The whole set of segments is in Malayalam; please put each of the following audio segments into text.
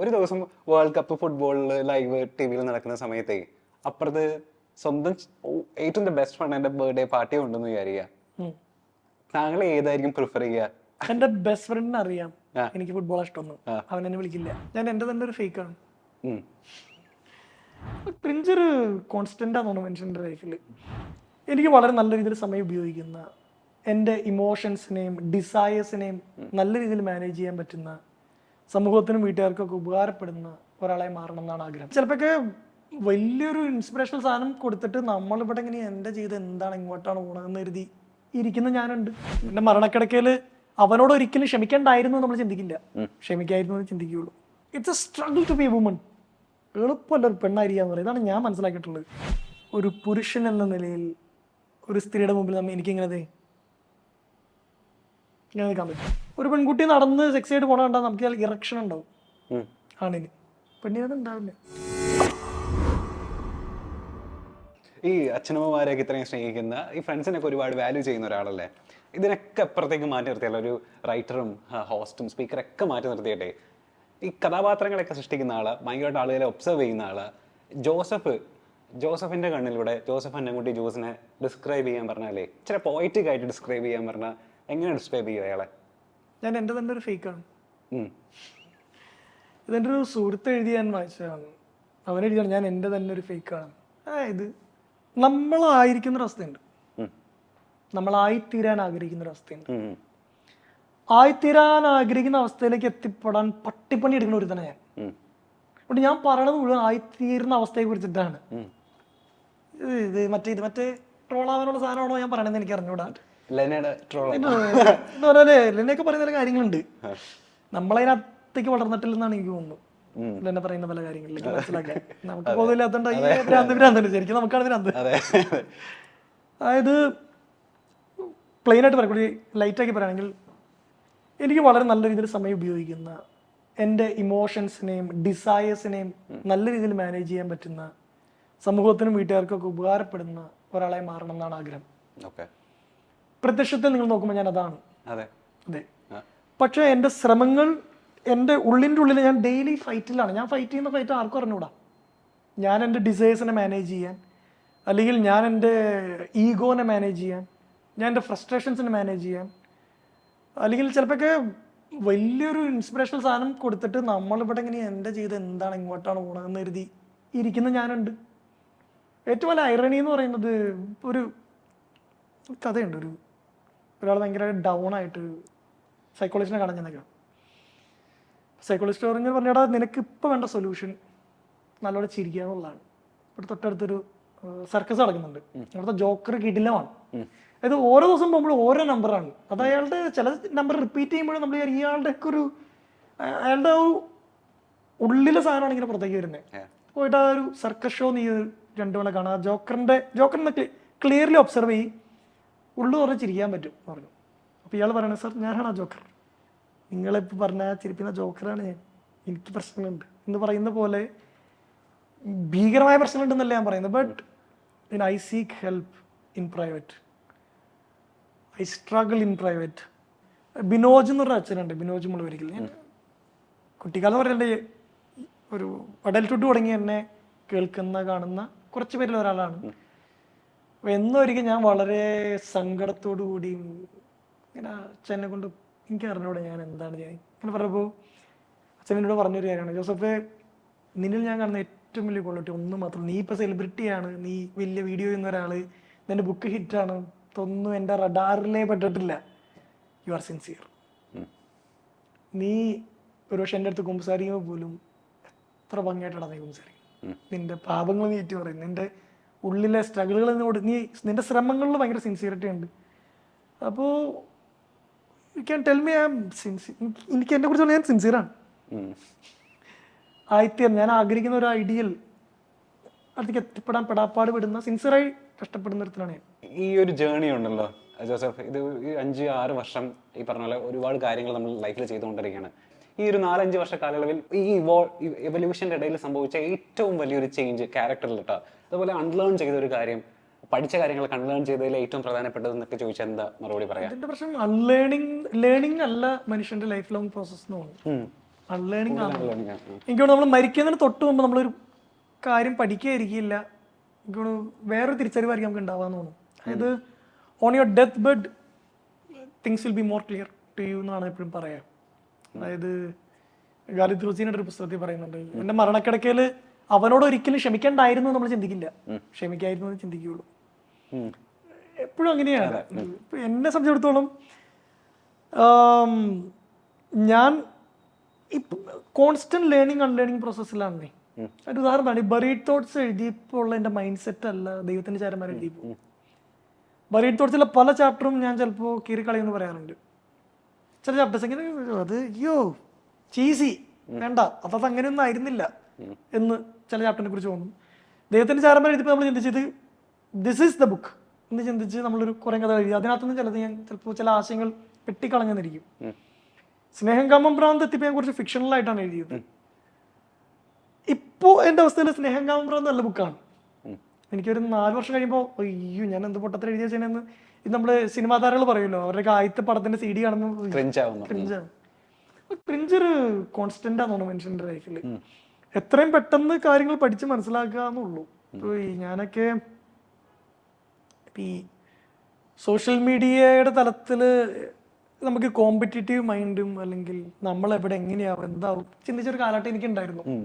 ഒരു ദിവസം വേൾഡ് കപ്പ് ഫുട്ബോളിൽ ലൈവ് ടി വിയിൽ നടക്കുന്ന സമയത്തേ അപ്പുറത്ത് സ്വന്തം ഏറ്റവും ബെസ്റ്റ് ഫ്രണ്ടിന്റെ ബർത്ത്ഡേ പാർട്ടി ഉണ്ടെന്ന് വിചാരിക്കുക. താങ്കൾ ഏതായിരിക്കും പ്രിഫർ ചെയ്യുക? എന്റെ ബെസ്റ്റ് ഫ്രണ്ടിന് അറിയാം. എനിക്ക് ഫുട്ബോൾ ഇഷ്ടമൊന്നും. അവൻ എന്നെ വിളിക്കില്ല. ഞാൻ എന്റെ തന്നെ ഒരു ഫേക്ക് ആണ്. പ്രിൻസ് ഒരു കോൺസ്റ്റന്റ് ആണെന്ന് മനുഷ്യന്റെ ലൈഫിൽ എനിക്ക് വളരെ നല്ല രീതിയിൽ സമയം ഉപയോഗിക്കുന്ന എന്റെ ഇമോഷൻസിനെയും ഡിസയേഴ്സിനെയും നല്ല രീതിയിൽ മാനേജ് ചെയ്യാൻ പറ്റുന്ന സമൂഹത്തിനും വീട്ടുകാർക്കൊക്കെ ഉപകാരപ്പെടുന്ന ഒരാളായി മാറണം എന്നാണ് ആഗ്രഹം. ചിലപ്പോഴൊക്കെ വലിയൊരു ഇൻസ്പിറേഷണൽ സാധനം കൊടുത്തിട്ട് നമ്മളിവിടെ ഇങ്ങനെ എന്റെ ജീവിതം എന്താണ് ഇങ്ങോട്ടാണ് പോകണമെന്ന് കരുതി ഇരിക്കുന്ന ഞാനുണ്ട്. എന്റെ മരണക്കിടക്കയിൽ അവനോട് ഒരിക്കലും ക്ഷമിക്കണ്ടായിരുന്നു നമ്മൾ ചിന്തിക്കില്ല. ക്ഷമിക്കായിരുന്നു എന്ന് ചിന്തിക്കുകയുള്ളൂ. It's a struggle to be a woman എളുപ്പമല്ല ഒരു പെണ്ണായിരിക്കാന്ന് പറയുന്നത്. ഇതാണ് ഞാൻ മനസ്സിലാക്കിയിട്ടുള്ളത്. ഒരു പുരുഷൻ എന്ന നിലയിൽ ഒരു സ്ത്രീയുടെ മുമ്പിൽ നമ്മൾ എനിക്കിങ്ങനെ ഇങ്ങനെ നിൽക്കാൻ പറ്റും. ഒരു പെൺകുട്ടി നടന്ന് സെക്സ് ആയിട്ട് പോണ കണ്ടാൽ നമുക്ക് ഇറക്ഷൻ ഉണ്ടാവും. ആണിന്. പെണ്ണിനത് ഉണ്ടാവില്ല ഈ അച്ഛനമ്മമാരെയൊക്കെ ഇത്രയും സ്നേഹിക്കുന്ന ഈ ഫ്രണ്ട്സിനൊക്കെ ഒരുപാട് വാല്യൂ ചെയ്യുന്ന ഒരാളല്ലേ? ഇതിനൊക്കെ അപ്പുറത്തേക്ക് മാറ്റി നിർത്തിയാലോ? ഒരു റൈറ്ററും ഹോസ്റ്റും സ്പീക്കറൊക്കെ മാറ്റി നിർത്തിയിട്ടെ. ഈ കഥാപാത്രങ്ങളൊക്കെ സൃഷ്ടിക്കുന്ന ആൾ ഭയങ്കരമായിട്ട് ആളുകളെ ഒബ്സർവ് ചെയ്യുന്ന ആൾ ജോസഫ് ജോസഫിന്റെ കണ്ണിലൂടെ ജോസഫ് അന്നംകുട്ടി ജോസിനെ ഡിസ്ക്രൈബ് ചെയ്യാൻ പറഞ്ഞാലേ ഇച്ചിരി പോയിറ്റിക് ആയിട്ട് ഡിസ്ക്രൈബ് ചെയ്യാൻ പറഞ്ഞാൽ എങ്ങനെ ഡിസ്ക്രൈബ് ചെയ്യും അയാളെ? ഞാൻ എന്റെ തന്നെ ഒരു ഫേക്കാണ്. ആണ് ഇതെന്റെ ഒരു സുഹൃത്ത് എഴുതി ഞാൻ വായിച്ചതാണ്. അവൻ എഴുതിയാണ് ഞാൻ എന്റെ തന്നെ ഒരു ഫേക്കാണ്. അതായത് നമ്മളായിരിക്കുന്ന ഒരു അവസ്ഥയുണ്ട്. നമ്മളായി നമ്മളായിത്തീരാൻ ആഗ്രഹിക്കുന്ന ഒരു അവസ്ഥയുണ്ട്. ആയി ആയിത്തീരാൻ ആഗ്രഹിക്കുന്ന അവസ്ഥയിലേക്ക് എത്തിപ്പെടാൻ പട്ടിപ്പണി എടുക്കുന്ന ഒരു തന്നെ ഞാൻ. അതുകൊണ്ട് ഞാൻ പറയണത് മുഴുവൻ ആയിത്തീരുന്ന അവസ്ഥയെ കുറിച്ചിട്ടാണ്. ഇത് മറ്റേ ഇത് മറ്റേ ട്രോളാവാനുള്ള സാധനമാണോ ഞാൻ പറയണത് എനിക്ക് ട്രോൾ എന്ന് പറഞ്ഞാലേ ലെന്നൊക്കെ പറയുന്ന ചില കാര്യങ്ങളുണ്ട്. നമ്മളതിനകത്തേക്ക് വളർന്നിട്ടില്ലെന്നാണ് എനിക്ക് തോന്നുന്നത് ലെന പറയുന്ന പല കാര്യങ്ങളിലേക്ക് മനസ്സിലാക്കാൻ. നമുക്ക് ബോധമില്ലാത്തോണ്ട് ഈ ഭ്രാന്ത് ഭ്രാന്തുണ്ട് ശരിക്കും. നമുക്കാണ് ഭ്രാന്ത്. അതെ. അതായത് പ്ലെയിനായിട്ട് പറയും. ലൈറ്റാക്കി പറയുകയാണെങ്കിൽ എനിക്ക് വളരെ നല്ല രീതിയിൽ സമയം ഉപയോഗിക്കുന്ന എന്റെ ഇമോഷൻസിനെയും ഡിസയേഴ്സിനെയും നല്ല രീതിയിൽ മാനേജ് ചെയ്യാൻ പറ്റുന്ന സമൂഹത്തിനും വീട്ടുകാർക്കൊക്കെ ഉപകാരപ്പെടുന്ന ഒരാളായി മാറണം എന്നാണ് ആഗ്രഹം. ഓക്കെ. പ്രത്യക്ഷത്തിൽ നിങ്ങൾ നോക്കുമ്പോൾ ഞാൻ അതാണ്. അതെ. അതെ. പക്ഷേ എന്റെ ശ്രമങ്ങൾ എന്റെ ഉള്ളിന്റെ ഉള്ളിൽ ഞാൻ ഡെയിലി ഫൈറ്റിലാണ് ഞാൻ ഫൈറ്റ് ചെയ്യുന്ന ഫൈറ്റ് ആർക്കും അറിഞ്ഞൂടാ. ഞാൻ എന്റെ ഡിസയേഴ്സിനെ മാനേജ് ചെയ്യാൻ അല്ലെങ്കിൽ ഞാൻ എന്റെ ഈഗോനെ മാനേജ് ചെയ്യാൻ ഞാൻ എന്റെ ഫ്രസ്ട്രേഷൻസിനെ മാനേജ് ചെയ്യാൻ അല്ലെങ്കിൽ ചിലപ്പോഴൊക്കെ വലിയൊരു ഇൻസ്പിറേഷണൽ സാധനം കൊടുത്തിട്ട് നമ്മളിവിടെ ഇങ്ങനെ എന്റെ ജീവിതം എന്താണ് ഇങ്ങോട്ടാണ് പോകണമെന്ന് കരുതി ഇരിക്കുന്ന ഞാനുണ്ട്. ഏറ്റവും വലിയ ഐറണി എന്ന് പറയുന്നത് ഒരു കഥയുണ്ട് ഒരു ഒരാൾ ഭയങ്കര ഡൗൺ ആയിട്ട് സൈക്കോളജിസ്റ്റിനെ കാണാൻ ചെന്നേക്കാം സൈക്കോളജിസ്റ്റ് പറഞ്ഞാൽ പറഞ്ഞാടാ നിനക്ക് ഇപ്പം വേണ്ട സൊല്യൂഷൻ നല്ലോണം ചിരിക്കുക എന്നുള്ളതാണ്. ഇവിടെ തൊട്ടടുത്തൊരു സർക്കസ് നടക്കുന്നുണ്ട്. അവിടുത്തെ ജോക്കർ കിടിലമാണ്. അതായത് ഓരോ ദിവസം പോകുമ്പോൾ ഓരോ നമ്പറാണ് അത് അയാളുടെ ചില നമ്പർ റിപ്പീറ്റ് ചെയ്യുമ്പോഴും നമ്മൾ ഇയാളുടെ ഒക്കെ ഒരു അയ- അയാളുടെ ആ ഒരു ഉള്ളിലെ സാധനമാണ് ഇങ്ങനെ പുറത്തേക്ക് വരുന്നത് പോയിട്ട് ആ ഒരു സർക്കസ് ഷോ നീ രണ്ടു മണി കാണാം. ജോക്കറിന്റെ ജോക്കറിനെ ക്ലിയർലി ഒബ്സർവ് ചെയ്യും. ഉള്ളു പറഞ്ഞ് ചിരിക്കാൻ പറ്റും പറഞ്ഞു. അപ്പോൾ ഇയാൾ പറയണത് സാർ ഞാനാണ് ആ ജോക്കർ. നിങ്ങളിപ്പോൾ പറഞ്ഞ ആ ചിരിപ്പിക്കുന്ന ജോക്കറാണ് ഞാൻ. എനിക്ക് പ്രശ്നങ്ങളുണ്ട്. എന്ന് പറയുന്ന പോലെ ഭീകരമായ പ്രശ്നങ്ങളുണ്ടെന്നല്ല ഞാൻ പറയുന്നത്. But in I seek help in private I struggle in private Binoj എന്ന് പറഞ്ഞ അച്ഛനുണ്ട്. ബിനോജ് മുളവരിക്കൽ ഞാൻ കുട്ടിക്കാലം പറഞ്ഞ ഒരു അഡൽട്ടുഡ് തുടങ്ങി എന്നെ കേൾക്കുന്ന കാണുന്ന കുറച്ച് പേരിൽ ഒരാളാണ്. എന്നൊരിക്കൽ ഞാൻ വളരെ സങ്കടത്തോടു കൂടി ഇങ്ങനെ അച്ഛനെ കൊണ്ട് എനിക്ക് അറിഞ്ഞൂടെ ഞാൻ എന്താണ് ചെയ്യുന്നത് ഇങ്ങനെ പറഞ്ഞപ്പോൾ അച്ഛൻ എന്നോട് പറഞ്ഞൊരു കാര്യമാണ്. ജോസഫ് നിന്നിൽ ഞാൻ കാണുന്ന ഏറ്റവും വലിയ ക്വാളിറ്റി ഒന്നും മാത്രം നീ ഇപ്പോൾ സെലിബ്രിറ്റിയാണ് നീ വലിയ വീഡിയോ ചെയ്യുന്ന ഒരാൾ നിന്റെ ബുക്ക് ഹിറ്റ് ആണ് ഇതൊന്നും എന്റെ റഡാറിലേ പെട്ടിട്ടില്ല. യു ആർ സിൻസിയർ നീ ഒരു പക്ഷെ എന്റെ അടുത്ത് കുമ്പസാരിക്കുമ്പോൾ പോലും എത്ര ഭംഗിയായിട്ടാണ് നീ കുമ്പസാരിക്കുന്നത്. നിന്റെ പാപങ്ങൾ നീറ്റ് പറയും നിന്റെ ഉള്ളിലെ സ്ട്രഗിളുകൾ എന്നോട് നീ നിന്റെ ശ്രമങ്ങളിൽ ഭയങ്കര സിൻസിയറിറ്റി ഉണ്ട്. അപ്പോൾ you can tell me I am sincere എനിക്ക് എന്നെ കുറിച്ചുള്ള ഞാൻ സിൻസിയറാണ് ആയിത്തീർ ഞാൻ ആഗ്രഹിക്കുന്ന ഒരു ഐഡിയൽ അടുത്തേക്ക് എത്തിപ്പെടാൻ പെടാപ്പാട് പെടുന്ന സിൻസിയറായി കഷ്ടപ്പെടുന്ന ഒരുത്തനാണ് ഞാൻ. ഈ ഒരു ജേണി ഉണ്ടല്ലോ ജോസഫ് ഇത് അഞ്ച് ആറ് വർഷം ഈ പറഞ്ഞ പോലെ ഒരുപാട് കാര്യങ്ങൾ നമ്മൾ ലൈഫിൽ ചെയ്തുകൊണ്ടിരിക്കുകയാണ്. ഈ ഒരു നാലഞ്ച് വർഷ കാലയളവിൽ ഈ ഇവോ എവല്യൂഷന്റെ ഇടയിൽ സംഭവിച്ച ഏറ്റവും വലിയൊരു ചേഞ്ച് ക്യാരക്ടറിൽ കേട്ടോ അതുപോലെ അൺലേൺ ചെയ്ത ഒരു കാര്യം പഠിച്ച കാര്യങ്ങളൊക്കെ അൺലേൺ ചെയ്തതിൽ ഏറ്റവും പ്രധാനപ്പെട്ടത് എന്നൊക്കെ ചോദിച്ചാൽ എന്താ മറുപടി പറയാം? ഇതിന്റെ പ്രശ്നം അൺലേണിംഗ് ലേണിംഗ് അല്ല മനുഷ്യന്റെ ലൈഫ് ലോങ് പ്രോസസ് അൺലേണിംഗ് ആണ്. എനിക്ക് നമ്മൾ മരിക്കുന്നതിന് തൊട്ട് മുമ്പ് നമ്മളൊരു കാര്യം പഠിക്കുകയായിരിക്കില്ല എനിക്ക് വേറൊരു തിരിച്ചറിവായിരിക്കും നമുക്ക് ഉണ്ടാവാന്ന് തോന്നുന്നു. അതായത് on your death bed things will be more clear to you എന്നാണ് എപ്പോഴും പറയാം. അതായത് ഗാലിദ് ഹുസീനയുടെ ഒരു പുസ്തകത്തിൽ പറയുന്നുണ്ട്. എന്റെ മരണക്കിടക്കയിൽ അവനോട് ഒരിക്കലും ക്ഷമിക്കേണ്ടായിരുന്നു നമ്മൾ ചിന്തിക്കില്ല. ക്ഷമിക്കായിരുന്നു എന്ന് ചിന്തിക്കുകയുള്ളൂ. എപ്പോഴും അങ്ങനെയാണ് എന്നെ സംബന്ധിച്ചിടത്തോളം ഞാൻ കോൺസ്റ്റന്റ് ലേണിംഗ് അൺലേണിംഗ് പ്രോസസ്സിലാണ് ഒരു ഉദാഹരണമാണ് ഈ ബറീഡ് തോട്ട്സ് എഴുതിയപ്പോൾ ഉള്ള എന്റെ മൈൻഡ് സെറ്റ് അല്ല ദൈവത്തിന്റെ ചാരന്മാർ എഴുതിയപ്പോൾ. ബറീഡ് തോട്ട്സിലെ പല ചാപ്റ്ററും ഞാൻ ചിലപ്പോൾ കീറിക്കളയെന്ന് പറയാറുണ്ട്. ചില ശബ്ദസംഗീതം അത് അയ്യോ ചീസി വേണ്ട. അതത് അങ്ങനെയൊന്നും ആയിരുന്നില്ല എന്ന് ചില ചാപ്റ്ററിനെ കുറിച്ച് തോന്നും. ദൈവത്തിന്റെ ചാരന്മാർ എഴുതിപ്പോ നമ്മൾ ചിന്തിച്ചത് ദിസ് ഈസ് ദ ബുക്ക് എന്ന് ചിന്തിച്ച് നമ്മളൊരു കുറെ കഥ എഴുതി. അതിനകത്തുനിന്ന് ചിലത് ഞാൻ ചിലപ്പോൾ ചില ആശയങ്ങൾ വെട്ടിക്കളഞ്ഞെന്നിരിക്കും. സ്നേഹം കാമം പ്രാന്ത് എത്തിപ്പോ ഞാൻ കുറച്ച് ഫിക്ഷണലായിട്ടാണ് എഴുതിയത്. ഇപ്പോൾ എന്റെ അവസ്ഥയിൽ സ്നേഹം കാമം പ്രാന്ത് നല്ല ബുക്കാണ്. എനിക്കൊരു നാല് വർഷം കഴിയുമ്പോൾ അയ്യോ ഞാൻ എന്ത് പൊട്ടത്തിൽ എഴുതിയെന്ന് ഇത് സിനിമാ താരങ്ങൾ പറയുമല്ലോ അവരുടെ ആദ്യത്തെ പടത്തിന്റെ സി ഡി കാണുമ്പോൾ ക്രിഞ്ച് ഒരു കോൺസ്റ്റന്റ് ആണ് മനുഷ്യന്റെ ലൈഫിൽ എത്രയും പെട്ടെന്ന് കാര്യങ്ങൾ പഠിച്ച് മനസ്സിലാക്കുക എന്നുള്ളൂ. ഈ ഞാനൊക്കെ ഈ സോഷ്യൽ മീഡിയയുടെ തലത്തിൽ നമുക്ക് കോമ്പറ്റീറ്റീവ് മൈൻഡും അല്ലെങ്കിൽ നമ്മൾ എവിടെ എങ്ങനെയാവും എന്താവും ചിന്തിച്ചൊരു കാലഘട്ടം എനിക്ക് ഉണ്ടായിരുന്നു ഉം.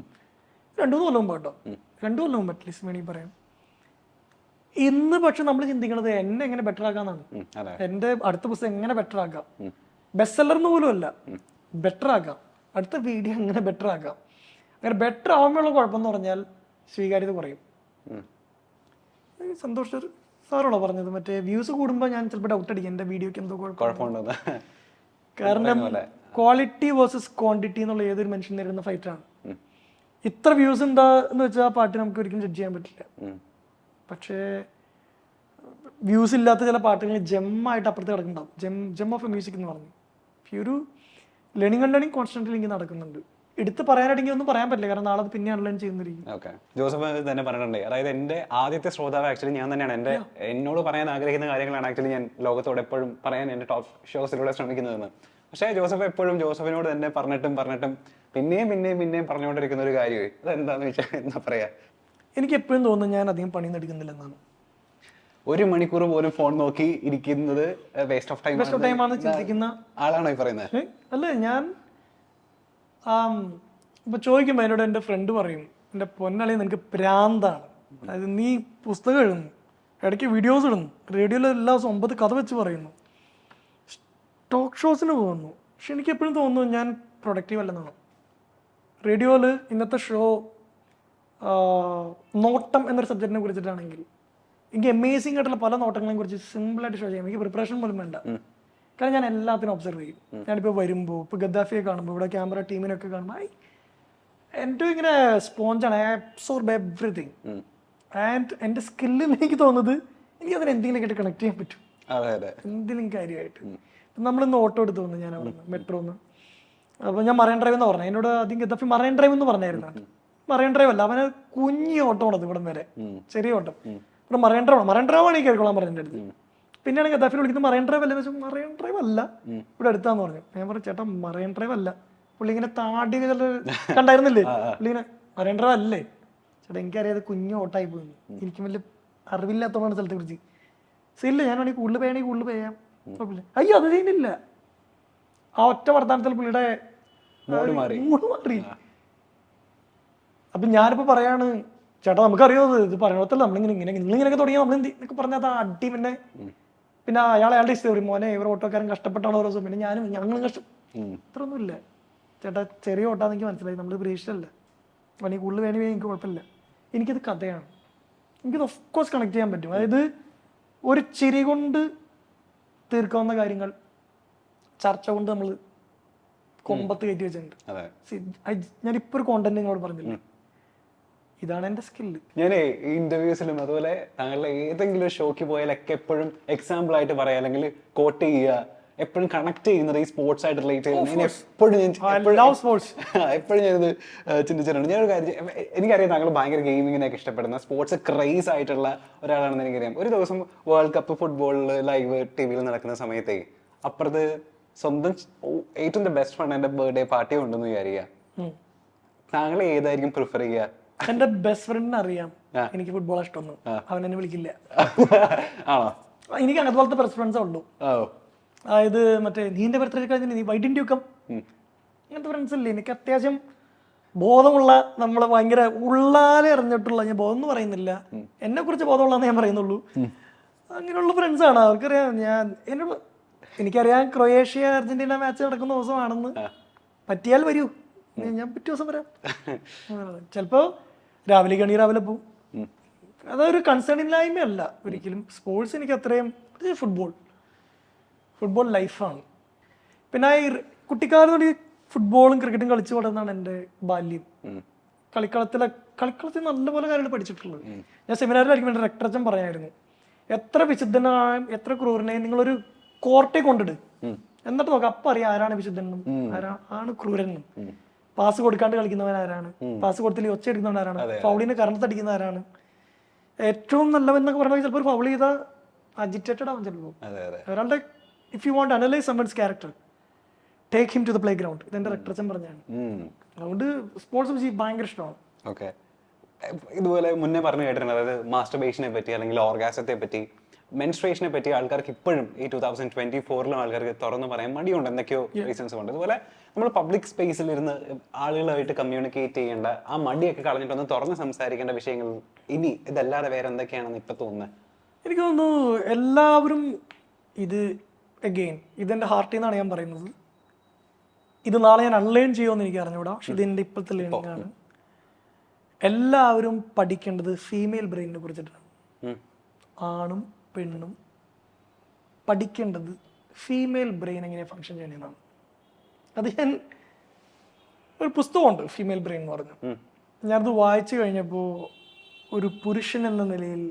രണ്ടു മൂന്ന് കൊല്ലം മുമ്പ് കേട്ടോ രണ്ടു കൊല്ലം മുമ്പ് അറ്റ്ലീസ്റ്റ് വേണമെങ്കിൽ പറയാം. ഇന്ന് പക്ഷെ നമ്മൾ ചിന്തിക്കുന്നത് എന്നെ എങ്ങനെ ബെറ്റർ ആക്കാന്നാണ്. എന്റെ അടുത്ത പുസ്തകം എങ്ങനെ ബെറ്റർ ആക്കാം? ബെസ്റ്റ് സെല്ലറിന് പോലും അല്ല. ബെറ്റർ ആക്കാം. അടുത്ത വീഡിയോ എങ്ങനെ ബെറ്റർ ആക്കാം? അങ്ങനെ ബെറ്റർ ആവുമ്പോഴുള്ള കുഴപ്പമെന്ന് പറഞ്ഞാൽ സ്വീകാര്യത കുറയും. സന്തോഷ സാറാണോ പറഞ്ഞത്? മറ്റേ വ്യൂസ് കൂടുമ്പോൾ ഞാൻ ചിലപ്പോൾ ഡൗട്ട് അടിക്കും. എന്റെ വീഡിയോക്ക് എന്തോ കുഴപ്പം. കുഴപ്പമുണ്ടെന്ന് കാരണം ക്വാളിറ്റി വേഴ്സസ് ക്വാണ്ടിറ്റി എന്നുള്ള ഏതൊരു മനുഷ്യൻ നേരിടുന്ന ഫൈറ്റാണ് ഇത്ര വ്യൂസ് ഉണ്ടാ എന്ന് വെച്ചാൽ ആ പാട്ട് നമുക്ക് ഒരിക്കലും ജഡ്ജ് ചെയ്യാൻ പറ്റില്ല. പക്ഷേ വ്യൂസ് ഇല്ലാത്ത ചില പാട്ടുകൾ ജെമ്മായിട്ട് അപ്പുറത്ത് കിടക്കുന്നുണ്ടാവും. ജെം ജെം ഓഫ് മ്യൂസിക് എന്ന് പറഞ്ഞു. ഈ ഒരു ലേണിംഗ് ആൻഡ് ലേണിംഗ് കോൺസ്റ്റന്റ്ലി ഇങ്ങനെ നടക്കുന്നുണ്ട്. എടുത്ത് പറയാനായിട്ട് ഒന്നും പറയാൻ പറ്റില്ല. കാരണം നാളെ പിന്നെ അൺലൈൻ ചെയ്യുന്നിരിക്കും ഓക്കെ. ജോസഫ് തന്നെ പറഞ്ഞിട്ടുണ്ട്. അതായത് എന്റെ ആദ്യത്തെ ശ്രോതാവ് ആക്ച്വലി ഞാൻ തന്നെയാണ്. എന്റെ എന്നോട് പറയാൻ ആഗ്രഹിക്കുന്ന കാര്യങ്ങളാണ് ആക്ച്വലി ഞാൻ ലോകത്തോട് എപ്പോഴും പറയാൻ എന്റെ ടോപ്പ് ഷോസിലൂടെ ശ്രമിക്കുന്നതെന്ന്. പക്ഷേ ജോസഫ് എപ്പോഴും ജോസഫിനോട് തന്നെ പറഞ്ഞിട്ടും പറഞ്ഞിട്ടും പിന്നെയും പിന്നെയും പിന്നെയും പറഞ്ഞുകൊണ്ടിരിക്കുന്ന ഒരു കാര്യമേ അതെന്താന്ന് വെച്ചാൽ എന്താ പറയാ? എനിക്ക് എപ്പോഴും തോന്നുന്നു ഞാൻ അധികം പണി എടുക്കുന്നില്ലെന്നാണ്. ഒരു മണിക്കൂർ പോലും ഫോൺ നോക്കി ഇരിക്കുന്നത് waste of time waste of time ആണ് ചിന്തിക്കുന്ന ആളാണോ ഈ പറയുന്നത്? അല്ല ഞാൻ ഇപ്പൊ ചോദിക്കുമ്പോൾ എന്നോട് എന്റെ ഫ്രണ്ട് പറയും എന്റെ പൊന്നളി നിനക്ക് പ്രാന്താണ്. അതായത് നീ പുസ്തകം എഴുതുന്നു ഇടയ്ക്ക് വീഡിയോസ് ഇടുന്നു റേഡിയോയിൽ എല്ലാ ദിവസവും ഒമ്പത് കഥ വെച്ച് പറയുന്നു ടോക്ക് ഷോസിന് പോകുന്നു. പക്ഷെ എനിക്ക് എപ്പോഴും തോന്നുന്നു ഞാൻ പ്രൊഡക്റ്റീവ് അല്ലെന്നാണ്. റേഡിയോയിൽ ഇന്നത്തെ ഷോ നോട്ടം എന്നൊരു സബ്ജക്റ്റിനെ കുറിച്ചിട്ടാണെങ്കിൽ എനിക്ക് അമേസിംഗ് ആയിട്ടുള്ള പല നോട്ടങ്ങളെയും കുറിച്ച് സിമ്പിളായിട്ട് ഷോ ചെയ്യാം എനിക്ക് പ്രിപ്പറേഷൻ പോലും വേണ്ട. കാരണം ഞാൻ എല്ലാത്തിനും ഒബ്സർവ് ചെയ്യും. ഞാനിപ്പോൾ വരുമ്പോൾ ഇപ്പോൾ ഗദ്ദാഫിയെ കാണുമ്പോൾ ഇവിടെ ക്യാമറ ടീമിനൊക്കെ കാണുമ്പോൾ ഐ എന്റെ ഇങ്ങനെ സ്പോഞ്ചാണ് ഐ അബ്സോർബ് എവറിഥിങ് ആൻഡ് എന്റെ സ്കില്ല് എനിക്ക് തോന്നുന്നത് എനിക്ക് അതിന് എന്തെങ്കിലുമൊക്കെ കണക്ട് ചെയ്യാൻ പറ്റും. എന്തെങ്കിലും കാര്യമായിട്ട്. നമ്മളിന്ന് ഓട്ടോ എടുത്ത് വന്നു ഞാൻ അവിടെ മെട്രോന്ന് അപ്പോൾ ഞാൻ മറൈൻ ഡ്രൈവ് എന്ന് പറഞ്ഞു. എന്നോട് ആദ്യം ഗദ്ദാഫി മറൈൻ ഡ്രൈവ് എന്ന് പറഞ്ഞായിരുന്നു. മറൈൻ ഡ്രൈവ് അല്ല അവന് കുഞ്ഞി ഓട്ടോ ആണത് ഇവിടം വരെ. ചെറിയ ഓട്ടം. ഇവിടെ മറൈൻ ഡ്രൈവ് മറൈൻ ഡ്രൈവ് ആണ് ഈ കേൾക്കോളാൻ പറഞ്ഞ അടുത്ത്. പിന്നെയാണ് ഗദാഫിൽ വിളിക്കുന്നത് മറൈൻ ഡ്രൈവ് അല്ലെന്ന് വെച്ചാൽ മറൈൻ ഡ്രൈവ് അല്ല. ഇവിടെ അടുത്താന്ന് പറഞ്ഞു. ഞാൻ പറഞ്ഞു ചേട്ടൻ മറൈൻ ഡ്രൈവ് അല്ല. പുള്ളി ഇങ്ങനെ താടി കണ്ടായിരുന്നില്ലേ? പുള്ളി ഇങ്ങനെ മറൈൻ ഡ്രൈവ് അല്ലേ? ചേട്ടാ എനിക്കറിയാതെ കുഞ്ഞു ഓട്ടായി പോയി. എനിക്ക് വലിയ അറിവില്ലാത്തതാണ് സ്ഥലത്തെ കുറിച്ച് സില്ല ഞാൻ വേണമെങ്കിൽ കൂടുതൽ പേയാണെങ്കിൽ കൂടുതൽ പേയാം കുഴപ്പമില്ല. അയ്യോ അത് ചെയ്യുന്നില്ല ആ ഒറ്റ വർത്തമാനത്തിൽ പുള്ളിയുടെ മാറി. അപ്പൊ ഞാനിപ്പോ പറയാണ് ചേട്ടാ നമുക്കറിയോ ഇത് പറയണത്തല്ല നമ്മളിങ്ങനെ ഇങ്ങനെ നിങ്ങളിങ്ങനെയൊക്കെ തുടങ്ങിയാൽ നമ്മൾ എന്ത് എന്നൊക്കെ പറഞ്ഞാൽ അത് അടി പിന്നെ. പിന്നെ അയാൾ അയാളുടെ ഇഷ്ടം മോനെ ഇവർ ഓട്ടോക്കാരൻ കഷ്ടപ്പെട്ടാണ് ഓരോ ദിവസം. പിന്നെ ഞാനും ഞങ്ങളും കഷ്ടം. ഇത്രയൊന്നുമില്ല. ചേട്ടാ ചെറിയ ഓട്ടാന്ന് എനിക്ക് മനസ്സിലായി. നമ്മൾ പ്രതീക്ഷിച്ചല്ല പണി കൂടുതൽ വേണമെങ്കിൽ എനിക്ക് കുഴപ്പമില്ല. എനിക്കത് കഥയാണ്. എനിക്കത് ഓഫ് കോഴ്സ് കണക്ട് ചെയ്യാൻ പറ്റും. അതായത് ഒരു ചിരി കൊണ്ട് തീർക്കാവുന്ന കാര്യങ്ങൾ ചർച്ച കൊണ്ട് നമ്മൾ കൊമ്പത്ത് കയറ്റി വെച്ചിട്ടുണ്ട്. അതെ. See, I- ഞാനിപ്പോ ഒരു കോണ്ടന്റ് നിങ്ങളോട് പറഞ്ഞില്ല? ഇതാണ് എന്റെ സ്കില്ല് ഞാൻ ഇന്റർവ്യൂസിലും അതുപോലെ താങ്കളുടെ ഏതെങ്കിലും ഷോക്ക് പോയാലൊക്കെ എപ്പോഴും എക്സാമ്പിൾ ആയിട്ട് പറയാം അല്ലെങ്കിൽ കോട്ട് ചെയ്യുക എപ്പോഴും കണക്ട് ചെയ്യുന്നത് ഈ സ്പോർട്സ് ആയിട്ട് റിലേറ്റ് ചെയ്യുന്നത്. എപ്പോഴും ഞാൻ സ്പോർട്സ് എപ്പോഴും ഞാനിത് ചിന്തിച്ചിട്ടുണ്ട്. ഞാനൊരു കാര്യം എനിക്കറിയാം താങ്കൾ ഭയങ്കര ഗെയിമിങ്ങിനൊക്കെ ഇഷ്ടപ്പെടുന്ന സ്പോർട്സ് ക്രൈസ് ആയിട്ടുള്ള ഒരാളാണെന്ന് എനിക്കറിയാം. ഒരു ദിവസം വേൾഡ് കപ്പ് ഫുട്ബോളിൽ ലൈവ് ടി വിയിൽ നടക്കുന്ന സമയത്തേ അപ്പുറത്ത് സ്വന്തം ഏറ്റവും ബെസ്റ്റ് എന്റെ ബർത്ത്ഡേ പാർട്ടി ഉണ്ടെന്ന് വിചാരിക്കുക. താങ്കൾ ഏതായിരിക്കും പ്രിഫർ ചെയ്യുക? എന്റെ ബെസ്റ്റ് ഫ്രണ്ടിന് അറിയാം. എനിക്ക് ഫുട്ബോൾ ഇഷ്ടമൊന്നും. അവൻ എന്നെ വിളിക്കില്ല. എനിക്ക് അങ്ങനത്തെ പോലത്തെ ബെസ്റ്റ് ഫ്രണ്ട്സേ ഉള്ളൂ അതായത് മറ്റേ നീന്റെ ബർത്ത്ഡേ കഴിഞ്ഞ നീ വൈഡിൻ ഡ്യൂക്കം. അങ്ങനത്തെ ഫ്രണ്ട്സ് ഇല്ലേ? എനിക്ക് അത്യാവശ്യം ബോധമുള്ള നമ്മളെ ഭയങ്കര ഉള്ളാലെ അറിഞ്ഞിട്ടുള്ള ഞാൻ ബോധം എന്ന് പറയുന്നില്ല എന്നെ കുറിച്ച് ബോധമുള്ളതെന്ന് ഞാൻ പറയുന്നുള്ളൂ. അങ്ങനെയുള്ള ഫ്രണ്ട്സ് ആണ്. അവർക്കറിയാം ഞാൻ എന്നോട് എനിക്കറിയാം ക്രൊയേഷ്യ അർജന്റീന മാച്ച് നടക്കുന്ന ദിവസമാണെന്ന്. പറ്റിയാൽ വരൂ. ഞാൻ- ഞാൻ പിറ്റേ ദിവസം വരാം. ചിലപ്പോ രാവിലെ കണി രാവിലെ പോവും. അതൊരു കൺസേൺ ഇല്ലായ്മയല്ല ഒരിക്കലും. സ്പോർട്സ് എനിക്ക് അത്രയും ഫുട്ബോൾ ഫുട്ബോൾ ലൈഫാണ് പിന്നെ ഈ കുട്ടിക്കാലം തൊട്ട് ഫുട്ബോളും ക്രിക്കറ്റും കളിച്ചു വളർന്നാണ് എന്റെ ബാല്യം. കളിക്കളത്തിലെ കളിക്കളത്തിൽ നല്ലപോലെ കാര്യങ്ങൾ പഠിച്ചിട്ടുള്ളത്. ഞാൻ സെമിനാറിലായിരിക്കും എന്റെ റെക്ടറച്ചൻ പറയായിരുന്നു എത്ര വിശുദ്ധനായും എത്ര ക്രൂരനെയും നിങ്ങളൊരു കോർട്ടെ കൊണ്ടിട്. ഉം. എന്നിട്ട് നോക്കാം അപ്പം അറിയാം ആരാണ് വിശുദ്ധനെന്നും ആരാ ആണ് ക്രൂരനെന്നും. പാസ് കൊടുക്കാണ്ട് കളിക്കുന്നവൻ ആരാണ്? പാസ് കൊടുത്തില്ല ഒച്ച എടുക്കുന്നവൻ ആരാണ് ഫൗളിന് കറണ്ടത്തടിക്കുന്ന ആരാണ് ഏറ്റവും നല്ലവൻ എന്നൊക്കെ പറഞ്ഞാൽ ചിലപ്പോൾ ഫൗൾ ചെയ്ത അജിറ്റേറ്റഡ് ആവും ചിലപ്പോൾ. ഒരാളുടെ if you won't analyse someone's character take him to the playground ഇതെന്റെ റെക്ടറച്ചൻ പറഞ്ഞാണ് അതുകൊണ്ട് സ്പോർട്സ് വെച്ച് ഭയങ്കര ഇഷ്ടമാണ്. ഓക്കെ ഇതുപോലെ മുന്നേ പറഞ്ഞു കേട്ടിട്ടുണ്ട്. അതായത് മാസ്റ്റർബേഷനെ പറ്റി അല്ലെങ്കിൽ ഓർഗാസത്തെ പറ്റി മെൻസ്ട്രേഷനെ പറ്റി ആൾക്കാർക്ക് ഇപ്പോഴും ഈ ടൂ തൗസൻഡ് ട്വന്റി ഫോറിലും ആൾക്കാർക്ക് തുറന്നു പറയാൻ മടിയുണ്ട്. എന്തൊക്കെയോ റീസൺസ് കൊണ്ട് അതുപോലെ നമ്മൾ പബ്ലിക് സ്പേസിൽ ഇരുന്ന് ആളുകളായിട്ട് കമ്മ്യൂണിക്കേറ്റ് ചെയ്യേണ്ട ആ മടിയൊക്കെ കളഞ്ഞിട്ടൊന്ന് തുറന്ന് സംസാരിക്കേണ്ട വിഷയങ്ങൾ ഇനി ഇതല്ലാതെ വേറെ എന്തൊക്കെയാണെന്ന് ഇപ്പൊ തോന്നുന്നത് എനിക്ക് തോന്നുന്നു എല്ലാവരും ഇത് അഗെയിൻ ഇതെന്റെ ഹാർട്ടിൽ നിന്നാണ് ഞാൻ പറയുന്നത്. ഇത് നാളെ ഞാൻ അൺലൈൻ ചെയ്യുമെന്ന് എനിക്ക് അറിഞ്ഞുകൂടാ. പക്ഷെ ഇപ്പോഴത്തെ ലേണിംഗ് ആണ്. എല്ലാവരും പഠിക്കേണ്ടത് ഫീമെയിൽ ബ്രെയിനിനെ കുറിച്ചിട്ടാണ്. ആണും പെണ്ണും പഠിക്കേണ്ടത് ഫീമെയിൽ ബ്രെയിൻ എങ്ങനെ ഫങ്ഷൻ ചെയ്യണമെന്നാണ് അത് ഞാൻ ഒരു പുസ്തകമുണ്ട് ഫീമെയിൽ ബ്രെയിൻ എന്ന് പറഞ്ഞു. ഞാനത് വായിച്ചു കഴിഞ്ഞപ്പോൾ ഒരു പുരുഷൻ എന്ന നിലയിൽ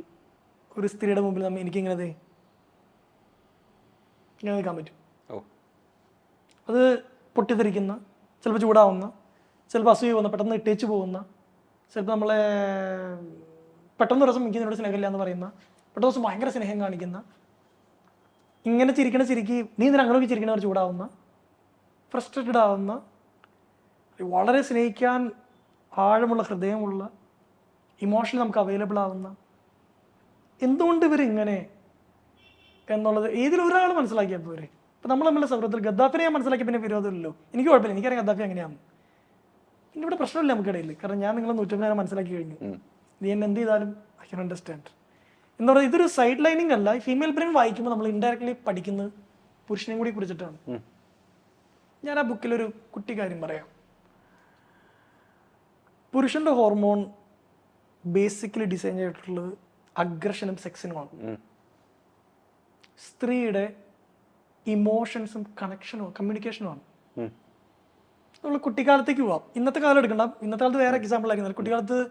ഒരു സ്ത്രീയുടെ മുമ്പിൽ നമ്മൾ എനിക്കിങ്ങനെ ഇങ്ങനെ നിൽക്കാൻ പറ്റും. അത് പൊട്ടിത്തെറിക്കുന്ന ചിലപ്പോൾ ചൂടാവുന്ന ചിലപ്പോൾ അസൂയ പോകുന്ന പെട്ടെന്ന് ഇട്ടേച്ച് പോകുന്ന ചിലപ്പോൾ നമ്മളെ പെട്ടെന്ന് ഒരു ദിവസം എനിക്ക് നിന്നോട് സ്നേഹമില്ല എന്ന് പറയുന്ന പെട്ടെന്ന് ദിവസം ഭയങ്കര സ്നേഹം കാണിക്കുന്ന ഇങ്ങനെ ചിരിക്കണ ചിരിക്ക് നീ എന്തിനാ അങ്ങനെയൊക്കെ ചിരിക്കണവർ ചൂടാവുന്ന ഫ്രസ്ട്രേറ്റഡ് ആവുന്ന വളരെ സ്നേഹിക്കാൻ ആഴമുള്ള ഹൃദയമുള്ള ഇമോഷൻ നമുക്ക് അവൈലബിൾ ആവുന്ന എന്തുകൊണ്ട് ഇവരിങ്ങനെ എന്നുള്ളത് ഏതിലൊരാൾ മനസ്സിലാക്കിയാൽ പോരെ. ഇപ്പം നമ്മൾ നമ്മളെ സൗഹൃദത്തിൽ ഗദ്ദാഫിനെ ഞാൻ മനസ്സിലാക്കി പിന്നെ വിരോധമില്ലല്ലോ. എനിക്ക് കുഴപ്പമില്ല. എനിക്കറിയാം ഗദ്ദാഫി എങ്ങനെയാണ് പിന്നെ ഇവിടെ പ്രശ്നമില്ല നമുക്കിടയിൽ. കാരണം ഞാൻ നിങ്ങളെ നൂറ്റമ്പതിനായിരം മനസ്സിലാക്കി കഴിഞ്ഞു. നീ എന്നെ എന്ത് ചെയ്താലും ഐ കൻ അണ്ടർസ്റ്റാൻഡ് എന്ന് പറയുന്നത് ഇതൊരു സൈഡ് ലൈനിങ് അല്ല ഫീമെയിൽ ബ്രെയിൻ വായിക്കുമ്പോൾ നമ്മൾ ഇൻഡയറക്ട്ലി പഠിക്കുന്നത് പുരുഷനെയും കൂടി കുറിച്ചിട്ടാണ്. ഞാൻ ആ ബുക്കിലൊരു കുട്ടി കാര്യം പറയാം. പുരുഷന്റെ ഹോർമോൺ ബേസിക്കലി ഡിസൈൻ ചെയ്തിട്ടുള്ളത് അഗ്രഷനും സെക്സിനുമാണ്. സ്ത്രീയുടെ ഇമോഷൻസും കണക്ഷനും കമ്മ്യൂണിക്കേഷനുമാണ്. നമ്മൾ കുട്ടിക്കാലത്തേക്ക് പോവാം. ഇന്നത്തെ കാലം എടുക്കണ്ട. ഇന്നത്തെ കാലത്ത് വേറെ എക്സാമ്പിൾ ആക്കി കുട്ടിക്കാലത്ത്